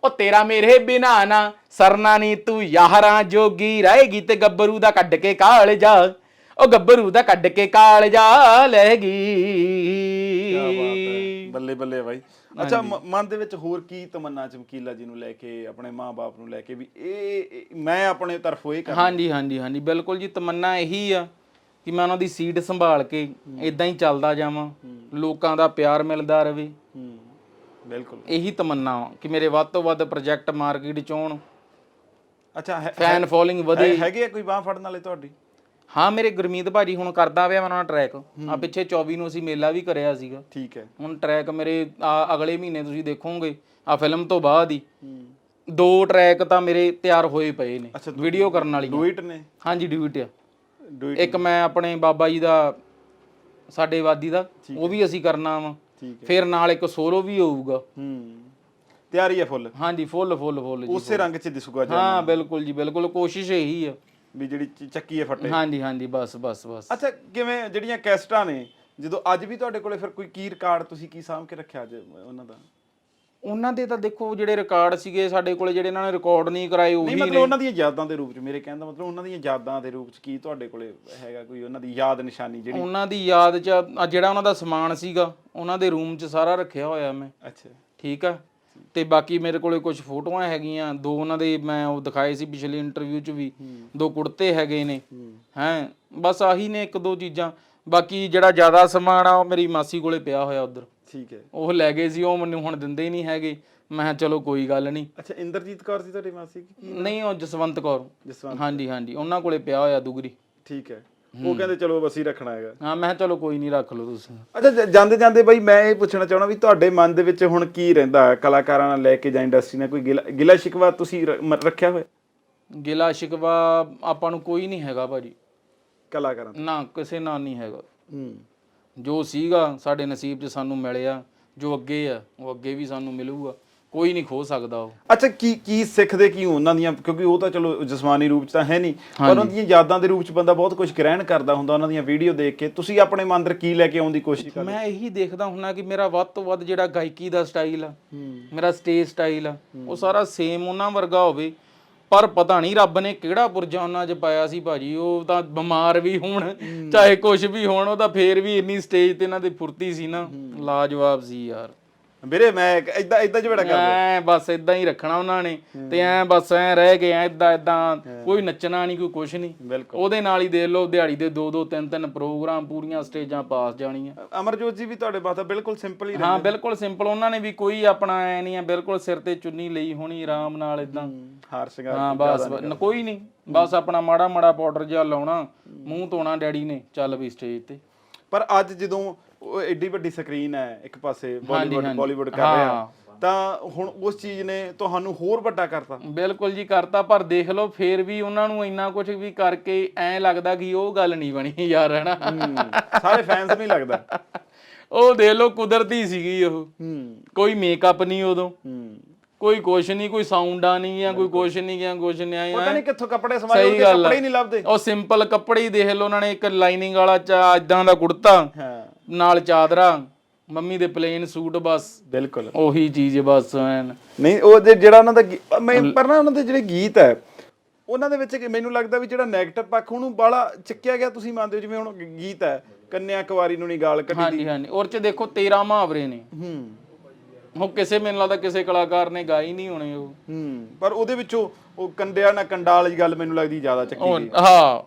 ਉਹ ਤੇਰਾ ਮੇਰੇ ਬਿਨਾ ਨਾ ਸਰਨਾ ਨਹੀਂ ਤੂੰ ਯਾਰਾਂ ਜੋਗੀ ਰਹੇਗੀ ਤੇ ਗੱਭਰੂ ਦਾ ਕੱਢ ਕੇ ਕਾਲ ਜਾ। ਉਹ ਗੱਭਰੂ ਦਾ ਕੱਢ ਕੇ ਕਾਲ ਜਾ ਲੈ ਗਈ। ਬੱਲੇ ਬੱਲੇ ਬਾਈ। ਅੱਛਾ ਮ- ਮਨ ਦੇ ਵਿੱਚ ਹੋਰ ਕੀ ਤਮੰਨਾ ਚਮਕੀਲਾ ਜੀ ਨੂੰ ਲੈ ਕੇ ਆਪਣੇ ਮਾਪੇ ਨੂੰ ਲੈ ਕੇ ਵੀ ਇਹ ਇਹ- ਮੈਂ ਆਪਣੇ ਤਰਫੋਂ ਇਹ ਕਰ ਹਾਂਜੀ ਹਾਂਜੀ ਹਾਂਜੀ ਬਿਲਕੁਲ ਜੀ ਤਮੰਨਾ ਇਹੀ ਆ। ਕਿ ਮੈਂ ਉਹਨਾਂ ਦੀ ਸੀਟ ਸੰਭਾਲ ਕੇ ਇਦਾਂ ਹੀ ਚੱਲਦਾ ਜਾਵਾਂ ਲੋਕਾਂ ਦਾ ਪਿਆਰ ਮਿਲਦਾ ਰਵੇ। ਹੂੰ। ਬਿਲਕੁਲ। ਇਹੀ ਤਮੰਨਾ ਵਾ ਕਿ ਮੇਰੇ ਵੱਧ ਤੋਂ ਵੱਧ ਪ੍ਰੋਜੈਕਟ ਮਾਰਕੀਟ ਚ ਆਉਣ ਅੱਛਾ ਫੈਨ ਫੋਲੋਇੰਗ ਵਧੇ। ਹੈਗੇ ਕੋਈ ਬਾਹ ਫੜਨ ਵਾਲੇ ਤੁਹਾਡੀ? ਹਾਂ ਮੇਰੇ ਗੁਰਮੀਤ ਭਾਜੀ ਹੁਣ ਕਰਦਾ ਪਿਆ ਮੈਂ ਉਹਨਾਂ ਟਰੈਕ ਆ ਪਿੱਛੇ 24 ਨੂੰ ਅਸੀਂ ਮੇਲਾ ਵੀ ਕਰਿਆ ਸੀਗਾ। ਠੀਕ ਹੈ। ਹੁਣ ਟਰੈਕ ਮੇਰੇ ਆ ਅਗਲੇ ਮਹੀਨੇ ਤੁਸੀਂ ਦੇਖੋਗੇ ਆ ਫਿਲਮ ਤੋਂ ਬਾਅਦ ਹੀ। ਦੋ ਟਰੈਕ ਤਾਂ ਮੇਰੇ ਤਿਆਰ ਹੋਏ ਪਏ ਨੇ। ਵੀਡੀਓ ਕਰਨ ਵਾਲੀ ਡੂਇਟ ਨੇ? ਹਾਂਜੀ ਡਿਊਟ ਆ। ਡੂਇਟ ਇੱਕ ਮੈਂ ਆਪਣੇ ਬਾਬਾ ਜੀ ਦਾ ਸਾਡੇ ਵਾਦੀ ਦਾ ਉਹ ਵੀ ਅਸੀਂ ਕਰਨਾ ਵਾ। ਠੀਕ ਫਿਰ ਨਾਲ ਇੱਕ ਸੋਲੋ ਵੀ ਹੋਊਗਾ। ਹੂੰ। ਤਿਆਰੀ ਹੈ ਫੁੱਲ? ਹਾਂਜੀ ਫੁੱਲ ਫੁੱਲ ਫੁੱਲ ਜੀ ਉਸੇ ਰੰਗ 'ਚ ਦਿਸੂਗਾ ਜੀ ਹਾਂ ਬਿਲਕੁਲ ਜੀ ਬਿਲਕੁਲ। ਕੋਸ਼ਿਸ਼ ਇਹੀ ਆ। ਵੀ ਜਿਹੜੀ ਚ- ਚੱਕੀ ਹੈ ਫੱਟੇ। ਹਾਂਜੀ ਹਾਂਜੀ ਬਸ ਬਸ ਬਸ। ਅੱਛਾ ਕਿਵੇਂ ਜਿਹੜੀਆਂ ਕੈਸਟਾਂ ਨੇ ਜਦੋਂ ਅੱਜ ਵੀ ਤੁਹਾਡੇ ਕੋਲੇ ਫਿਰ ਕੋਈ ਕੀ ਰਿਕਾਰਡ ਤੁਸੀਂ ਕੀ ਸਾਂਭ ਕੇ ਰੱਖਿਆ ਅੱਜ ਉਹਨਾਂ ਦਾ? ਉਹਨਾਂ ਦੇ ਤਾਂ ਦੇਖੋ ਜਿਹੜੇ ਰਿਕਾਰਡ ਸੀਗੇ ਸਾਡੇ ਕੋਲੇ ਜਿਹੜੇ ਇਹਨਾਂ ਨੇ ਰਿਕਾਰਡ ਨਹੀਂ ਕਰਾਏ ਨਹੀਂ ਉਹੀ ਮਤਲਬ ਨੇ ਉਹਨਾਂ ਦੀਆਂ ਯਾਦਾਂ ਦੇ ਰੂਪ 'ਚ ਮੇਰੇ ਕਹਿਣ ਦਾ ਮਤਲਬ ਉਹਨਾਂ ਦੀਆਂ ਯਾਦਾਂ ਦੇ ਰੂਪ 'ਚ ਕੀ ਤੁਹਾਡੇ ਕੋਲੇ ਹੈਗਾ ਕੋਈ ਉਹਨਾਂ ਦੀ ਯਾਦ ਨਿਸ਼ਾਨੀ ਜਿਹੜੀ? ਉਹਨਾਂ ਦੀ ਯਾਦ 'ਚ ਆ ਜਿਹੜਾ ਉਹਨਾਂ ਦਾ ਸਮਾਨ ਸੀਗਾ ਉਹਨਾਂ ਦੇ ਰੂਮ 'ਚ ਸਾਰਾ ਰੱਖਿਆ ਹੋਇਆ ਮੈਂ। ਅੱਛਾ। ਠੀਕ ਆ? ਤੇ ਬਾਕੀ ਮੇਰੇ ਕੋਲੇ ਕੁਝ ਫੋਟੋਆਂ ਹੈਗੀਆਂ ਦੋ ਉਹਨਾਂ ਦੇ ਮੈਂ ਉਹ ਦਿਖਾਏ ਸੀ ਪਿਛਲੀ ਇੰਟਰਵਿਊ 'ਚ ਵੀ। ਦੋ ਕੁੜਤੇ ਹੈਗੇ ਨੇ। ਹੈ? ਬਸ ਆਹੀ ਨੇ ਇੱਕ ਦੋ ਚੀਜ਼ਾਂ। ਬਾਕੀ ਜਿਹੜਾ ਜ਼ਿਆਦਾ ਸਮਾਨ ਆ ਉਹ ਮੇਰੀ ਮਾਸੀ ਕੋਲੇ ਪਿਆ ਹੋਇਆ ਉਧਰ। ਠੀਕ ਹੈ। ਉਹ ਲੈ ਗਏ ਸੀ ਉਹ ਮੈਨੂੰ ਹੁਣ ਦਿੰਦੇ ਹੀ ਨਹੀਂ ਹੈਗੇ। ਮੈਂ ਕਿਹਾ ਚਲੋ ਕੋਈ ਗੱਲ ਨਹੀਂ। ਅੱਛਾ ਇੰਦਰਜੀਤ ਕੌਰ ਸੀ ਤੁਹਾਡੀ ਮਾਸੀ ਕੀ ਨਹੀਂ ਉਹ ਜਸਵੰਤ ਕੌਰ। ਜਸਵੰਤ। ਹਾਂਜੀ ਹਾਂਜੀ ਉਹਨਾਂ ਕੋਲੇ ਪਿਆ ਹੋਇਆ ਦੁਗਰੀ। ਠੀਕ ਹੈ। ਉਹ ਕਹਿੰਦੇ ਚਲੋ ਅਸੀਂ ਰੱਖਣਾ ਹੈਗਾ। ਹਾਂ ਮੈਂ ਕਿਹਾ ਚਲੋ ਕੋਈ ਨਹੀਂ ਰੱਖ ਲਓ ਤੁਸੀਂ। ਅੱਛਾ ਜਾਂਦੇ ਜਾਂਦੇ ਬਈ ਮੈਂ ਇਹ ਪੁੱਛਣਾ ਚਾਹਣਾ ਵੀ ਤੁਹਾਡੇ ਮਨ ਦੇ ਵਿੱਚ ਹੁਣ ਕੀ ਰਹਿੰਦਾ? ਹੈ ਕਲਾਕਾਰਾਂ ਨਾਲ ਲੈ ਕੇ ਜਾਂ ਇੰਡਸਟਰੀ ਨਾਲ ਕੋਈ ਗਿਲਾ ਸ਼ਿਕਵਾ ਤੁਸੀਂ ਰੱਖਿਆ ਹੋਇਆ? ਗਿਲਾ ਸ਼ਿਕਵਾ ਆਪਾਂ ਨੂੰ ਕੋਈ ਨਹੀਂ ਹੈਗਾ ਭਾਜੀ। ਕਲਾਕਾਰਾਂ? ਨਾ ਕਿਸੇ ਨਾਲ ਨਹੀਂ ਹੈਗਾ। ਹੂੰ। ਜੋ ਸੀਗਾ ਸਾਡੇ ਨਸੀਬ 'ਚ ਸਾਨੂੰ ਮਿਲਿਆ ਜੋ ਅੱਗੇ ਆ ਉਹ ਅੱਗੇ ਵੀ ਸਾਨੂੰ ਮਿਲੂਗਾ। ਕੋਈ ਨਹੀਂ ਖੋ ਸਕਦਾ ਉਹ। ਅੱਛਾ ਕੀ ਕੀ ਸਿੱਖਦੇ ਕੀ ਉਹਨਾਂ ਦੀਆਂ? ਕਿਉਂਕਿ ਉਹ ਤਾਂ ਚਲੋ ਜਿਸਮਾਨੀ ਰੂਪ ਚ ਤਾਂ ਹੈ ਨਹੀਂ ਪਰ ਉਹਨਾਂ ਦੀਆਂ ਯਾਦਾਂ ਦੇ ਰੂਪ ਚ ਬੰਦਾ ਬਹੁਤ ਕੁਝ ਗ੍ਰਹਿਣ ਕਰਦਾ ਹੁੰਦਾ ਉਹਨਾਂ ਦੀਆਂ ਵੀਡੀਓ ਦੇਖ ਕੇ। ਤੁਸੀਂ ਆਪਣੇ ਮਨ ਅੰਦਰ ਕੀ ਲੈ ਕੇ ਆਉਣ ਦੀ ਕੋਸ਼ਿਸ਼ ਕਰਦੇ? ਮੈਂ ਇਹੀ ਦੇਖਦਾ ਹੁੰਨਾ ਕਿ ਮੇਰਾ ਵੱਧ ਤੋਂ ਵੱਧ ਜਿਹੜਾ ਗਾਇਕੀ ਦਾ ਸਟਾਈਲ ਆ ਮੇਰਾ ਸਟੇਜ ਸਟਾਈਲ ਆ ਉਹ ਸਾਰਾ ਸੇਮ ਉਹਨਾਂ ਵਰਗਾ ਹੋਵੇ। ਪਰ ਪਤਾ ਨਹੀਂ ਰੱਬ ਨੇ ਕਿਹੜਾ ਪੁਰਜਾ ਉਹਨਾਂ 'ਚ ਪਾਇਆ ਸੀ ਭਾਜੀ ਉਹ ਤਾਂ ਬਿਮਾਰ ਵੀ ਹੋਣ ਚਾਹੇ ਕੁਝ ਵੀ ਹੋਣ ਉਹ ਤਾਂ ਫੇਰ ਵੀ ਇੰਨੀ ਸਟੇਜ ਤੇ ਇਹਨਾਂ ਦੀ ਫੁਰਤੀ ਸੀ ਨਾ ਲਾਜਵਾਬ ਸੀ ਯਾਰ। ਵੀਰੇ ਮੈਂ ਇਦਾਂ ਇਦਾਂ ਜਿਹੜਾ ਕਰਦਾ। ਐ ਬਸ ਇਦਾਂ ਹੀ ਰੱਖਣਾ ਉਹਨਾਂ ਨੇ ਤੇ ਐ ਬਸ ਐ ਰਹਿ ਗਏ ਐ ਇਦਾਂ ਇਦਾਂ ਕੋਈ ਨੱਚਣਾ ਨਹੀਂ ਕੋਈ ਕੁਛ ਨਹੀਂ। ਬਿਲਕੁਲ। ਉਹਦੇ ਨਾਲ ਹੀ ਦੇਖ ਲਓ ਦਿਹਾੜੀ ਦੇ ਦੋ ਦੋ ਤਿੰਨ ਤਿੰਨ ਪ੍ਰੋਗਰਾਮ ਪੂਰੀਆਂ ਸਟੇਜਾਂ ਪਾਸ ਜਾਣੀਆਂ। ਅਮਰਜੋਤ ਜੀ ਵੀ ਤੁਹਾਡੇ ਬਾਤ ਬਿਲਕੁਲ ਸਿੰਪਲ ਹੀ ਹਾਂ ਬਿਲਕੁਲ ਸਿੰਪਲ ਉਹਨਾਂ ਨੇ ਵੀ ਕੋਈ ਆਪਣਾ ਐ ਨਹੀਂ ਆ ਬਿਲਕੁਲ ਸਿਰ ਤੇ ਚੁੰਨੀ ਲਈ ਹੋਣੀ ਆਰਾਮ ਨਾਲ ਇਦਾਂ ਹਾਰ ਸ਼ਿੰਗਾਰ ਹਾਂ ਬਸ ਨ- ਕੋਈ ਨਹੀਂ ਬਸ ਆਪਣਾ ਮਾੜਾ ਮਾੜਾ ਪਾਊਡਰ ਜਿਹਾ ਲਾਉਣਾ ਮੂੰਹ ਧੋਣਾ ਡੈਡੀ ਨੇ ਚੱਲ ਵੀ ਸਟੇਜ ਤੇ। ਪਰ ਅੱਜ ਜਦੋਂ ਉਹ ਐਡੀ ਵੱਡੀ ਸਕਰੀਨ ਹੈ ਇੱਕ ਪਾਸੇ ਬਾਲੀਵੁੱਡ ਹਾਂਜੀ। ਬਾਲੀਵੁੱਡ ਕਰ। ਰਿਹਾ। ਤਾਂ ਹੁਣ ਉਸ ਚੀਜ਼ ਨੇ ਤੁਹਾਨੂੰ ਹੋਰ ਵੱਡਾ ਕਰਤਾ। ਬਿਲਕੁਲ ਜੀ ਕਰਤਾ ਪਰ ਦੇਖ ਲਓ ਫੇਰ ਵੀ ਉਹਨਾਂ ਨੂੰ ਇੰਨਾ ਕੁਝ ਵੀ ਕਰਕੇ ਐ ਲੱਗਦਾ ਕਿ ਉਹ ਗੱਲ ਨਹੀਂ ਬਣੀ ਯਾਰ ਹਨਾ। ਸਾਰੇ ਫੈਨਸ ਨੂੰ ਹੀ ਲੱਗਦਾ। ਉਹ ਦੇਖ ਲਓ ਕੁਦਰਤੀ ਸੀਗੀ ਉਹ। ਹੂੰ। ਕੋਈ ਮੇਕਅਪ ਨਹੀਂ ਉਦੋਂ। ਹੂੰ। ਕੋਈ ਕੁਛ ਨਹੀਂ ਕੋਈ ਸਾਊਂਡਾਂ ਨਹੀਂ ਆ ਕੋਈ ਕੁਛ ਨਹੀਂ ਗਿਆ ਕੁਛ ਨਹੀਂ ਆਇਆ ਪਤਾ ਨਹੀਂ ਕਿੱਥੋਂ ਕੱਪੜੇ ਸਹੀ ਉਹਦੇ ਕੱਪੜੇ। ਹੀ ਨਹੀਂ ਲੱਭਦੇ। ਉਹ ਸਿੰਪਲ ਕੱਪੜੇ ਹੀ ਦੇਖ ਲਓ ਉਹਨਾਂ ਨੇ ਇੱਕ ਲਾਈਨਿੰਗ ਵਾਲਾ ਚਾ ਇਦਾਂ ਦਾ ਕੁੜਤਾ ਹਾਂ। ਨਾਲ ਚਾਦਰਾ ਮੰਮੀ ਦੇ ਪਲੇਨ ਸੂਟ ਬਸ। ਬਿਲਕੁਲ। ਉਹੀ ਚੀਜ਼ ਬਸ ਐਨ। ਨਹੀਂ ਉਹ ਜਿਹੜਾ ਉਹਨਾਂ ਦਾ ਮੈਂ ਪਰ ਨਾ ਉਹਨਾਂ ਦੇ ਜਿਹੜੇ ਗੀਤ ਹੈ ਉਹਨਾਂ ਦੇ ਵਿੱਚ ਮੈਨੂੰ ਲੱਗਦਾ ਵੀ ਜਿਹੜਾ 네ਗੇਟਿਵ ਪੱਖ ਉਹਨੂੰ ਬਾਲਾ ਚੱਕਿਆ ਗਿਆ ਤੁਸੀਂ ਮੰਨਦੇ ਹੋ ਜਿਵੇਂ ਹੁਣ ਗੀਤ ਹੈ ਕੰਨਿਆ ਕੁਵਾਰੀ ਨੂੰ ਨਹੀਂ ਗਾਲ ਕੱਢੀ ਹਾਂਜੀ ਹਾਂਜੀ। ਔਰ ਚ ਦੇਖੋ 13 ਮੁਹਾਵਰੇ ਨੇ। ਹੂੰ। ਉਹ ਕਿਸੇ ਮੈਨੂੰ ਲੱਗਦਾ ਕਿਸੇ ਕਲਾਕਾਰ ਨੇ ਗਾਈ ਨਹੀਂ ਹੋਣੇ ਉਹ। ਹੂੰ। ਪਰ ਉਹਦੇ ਵਿੱਚੋਂ ਉਹ ਕੰਡਿਆ ਨਾ ਕੰਡਾ ਵਾਲੀ ਗੱਲ ਮੈਨੂੰ ਲੱਗਦੀ ਜ਼ਿਆਦਾ ਚੱਕੀ ਉਹ ਗਈ। ਹਾਂ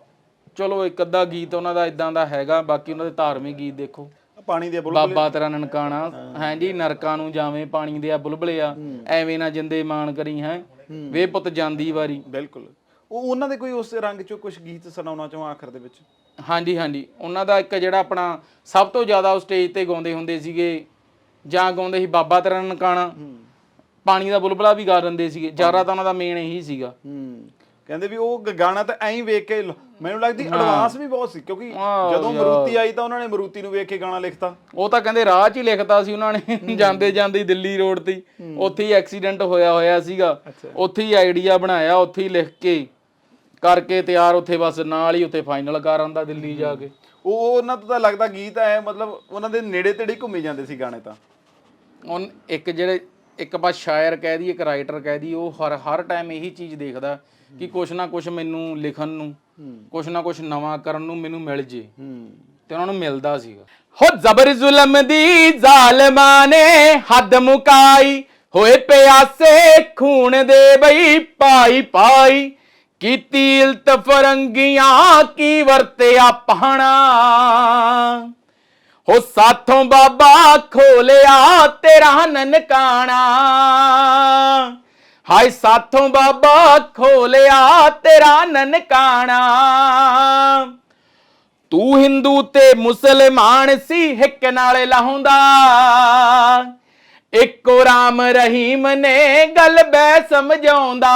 ਚਲੋ ਇੱਕ ਅੱਧਾ ਗੀਤ ਉਹਨਾਂ ਦਾ ਇਦਾਂ ਦਾ ਹੈਗਾ ਬਾਕੀ ਉਹਨਾਂ ਦੇ ਧਾਰਮਿਕ ਗੀਤ ਦੇਖੋ। ਪਾਣੀ ਦੇ ਬੁਲ ਬਾਬਾ ਤੇਰਾ ਨਨਕਾਣਾ ਹਾਂਜੀ ਨਰਕਾਂ ਨੂੰ ਜਾਵੇਂ ਪਾਣੀ ਦੇ ਆ ਬੁਲਬੁਲੇ ਆ। ਐਵੇਂ ਨਾ ਜਿੰਦੇ ਮਾਣ ਕਰੀ ਹੈ। ਵੇ ਪੁੱਤ ਜਾਂਦੀ ਵਾਰੀ। ਬਿਲਕੁਲ। ਉਹ ਉਹਨਾਂ ਦੇ ਕੋਈ ਉਸ ਰੰਗ ਚੋਂ ਕੁਝ ਗੀਤ ਸੁਣਾਉਣਾ ਚਾਹਾਂ ਆਖਰ ਦੇ ਵਿੱਚ? ਹਾਂਜੀ ਹਾਂਜੀ। ਉਹਨਾਂ ਦਾ ਇੱਕ ਜਿਹੜਾ ਆਪਣਾ ਸਭ ਤੋਂ ਜ਼ਿਆਦਾ ਉਹ ਸਟੇਜ ਤੇ ਗਾਉਂਦੇ ਹੁੰਦੇ ਸੀਗੇ ਜਾਂ ਗਾਉਂਦੇ ਸੀ ਬਾਬਾ ਤੇਰਾ ਨਨਕਾਣਾ। ਪਾਣੀ ਦਾ ਬੁਲਬੁਲਾ ਵੀ ਗਾ ਦਿੰਦੇ ਸੀਗੇ। ਜ਼ਿਆਦਾ ਤਾਂ ਉਹਨਾਂ ਦਾ ਮੇਨ ਇਹੀ ਸੀਗਾ। ਹੂੰ। ਕਹਿੰਦੇ ਵੀ ਉਹ ਗ- ਗਾਣਾ ਤਾਂ ਐਂ ਹੀ ਵੇਖ ਕੇ ਲ- ਮੈਨੂੰ ਲੱਗਦੀ ਐਡਵਾਂਸ ਵੀ ਬਹੁਤ ਸੀ ਕਿਉਂਕਿ ਜਦੋਂ ਮਰੂਤੀ ਆਈ ਤਾਂ ਉਹਨਾਂ ਨੇ ਮਰੂਤੀ ਨੂੰ ਵੇਖ ਕੇ ਗਾਣਾ ਲਿਖਤਾ। ਉਹ ਤਾਂ ਕਹਿੰਦੇ ਰਾਹ 'ਚ ਹੀ ਲਿਖਤਾ ਸੀ ਉਹਨਾਂ ਨੇ। ਜਾਂਦੇ ਜਾਂਦੇ ਹੀ ਦਿੱਲੀ ਰੋਡ ਤੇ ਹੀ। ਉੱਥੇ ਹੀ ਐਕਸੀਡੈਂਟ ਹੋਇਆ ਹੋਇਆ ਸੀਗਾ। ਉੱਥੇ ਹੀ ਆਈਡੀਆ ਬਣਾਇਆ ਉੱਥੇ ਹੀ ਲਿਖ ਕੇ। ਕਰਕੇ ਤਿਆਰ ਉੱਥੇ ਬਸ ਨਾਲ ਹੀ ਉੱਥੇ ਫਾਈਨਲ ਕਰ ਆਂਦਾ ਦਿੱਲੀ ਜਾ ਕੇ। ਉਹ ਉਹ ਉਹਨਾਂ ਤੋਂ ਤਾਂ ਲੱਗਦਾ ਗੀਤ ਐ ਮਤਲਬ ਉਹਨਾਂ ਦੇ ਨੇੜੇ ਤੇੜੇ ਹੀ ਘੁੰਮੀ ਜਾਂਦੇ ਸੀ ਗਾਣੇ ਤਾਂ। ਉਹ ਇੱਕ ਜਿਹੜੇ ਇੱਕ ਬਸ ਸ਼ਾਇਰ ਕਹਿ ਦੀ ਇੱਕ ਰਾਈਟਰ ਕਹਿ ਦੀ ਉਹ ਹਰ ਹਰ ਟਾਈਮ ਇਹੀ ਚੀਜ਼ ਦੇਖਦਾ ਕਿ ਕੁਛ ਨਾ ਕੁਛ ਮੈਨੂੰ ਲਿਖਣ ਨੂੰ ਕੁਛ ਨਾ ਕੁਛ ਨਵਾਂ ਕਰਨ ਨੂੰ ਮੈਨੂੰ ਮਿਲ ਜੇ। ਤੇ ਉਹਨਾਂ ਨੂੰ ਮਿਲਦਾ ਸੀਗਾ। ਹੋ ਜ਼ਬਰ ਜ਼ੁਲਮ ਦੀ ਜ਼ਾਲਮਾਂ ਨੇ ਹੱਦ ਮੁਕਾਈ ਹੋਏ ਪਿਆਸੇ ਖੂਨ ਦੇ ਬਈ ਪਾਈ ਪਾਈ ਕੀਤੀ ਇਲਤਫ ਰੰਗੀਆਂ ਕੀ ਵਰਤਿਆ ਪਹਾਣਾ ਹੋ ਸਾਥੋਂ ਬਾਬਾ ਖੋਲਿਆ ਤੇਰਾ ਨਨਕਾਣਾ। ਹਾਏ ਸਾਥੋਂ ਬਾਬਾ ਖੋਲਿਆ ਤੇਰਾ ਨਨਕਾਣਾ। ਤੂੰ ਹਿੰਦੂ ਤੇ ਮੁਸਲਮਾਨ ਸੀ ਹਿੱਕ ਨਾਲ ਲਾਹੁੰਦਾ। ਇੱਕੋ ਰਾਮ ਰਹੀਮ ਨੇ ਗੱਲ ਬੈ ਸਮਝਾਉਂਦਾ।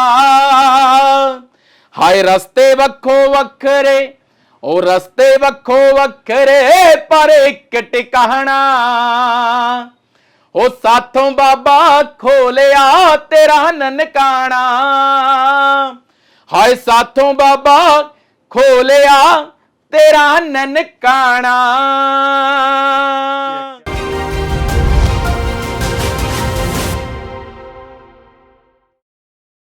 ਹਾਏ ਰਸਤੇ ਵੱਖੋ ਵੱਖਰੇ ਉਹ ਰਸਤੇ ਵੱਖੋ ਵੱਖਰੇ ਪਰ ਇੱਕ ਟਿਕਾਣਾ। ਉਹ ਸਾਥੋਂ ਬਾਬਾ ਖੋਲਿਆ ਤੇਰਾ ਨਨਕਾਣਾ। ਹਾਏ ਸਾਥੋਂ ਬਾਬਾ ਖੋਲਿਆ ਤੇਰਾ ਨਨਕਾਣਾ।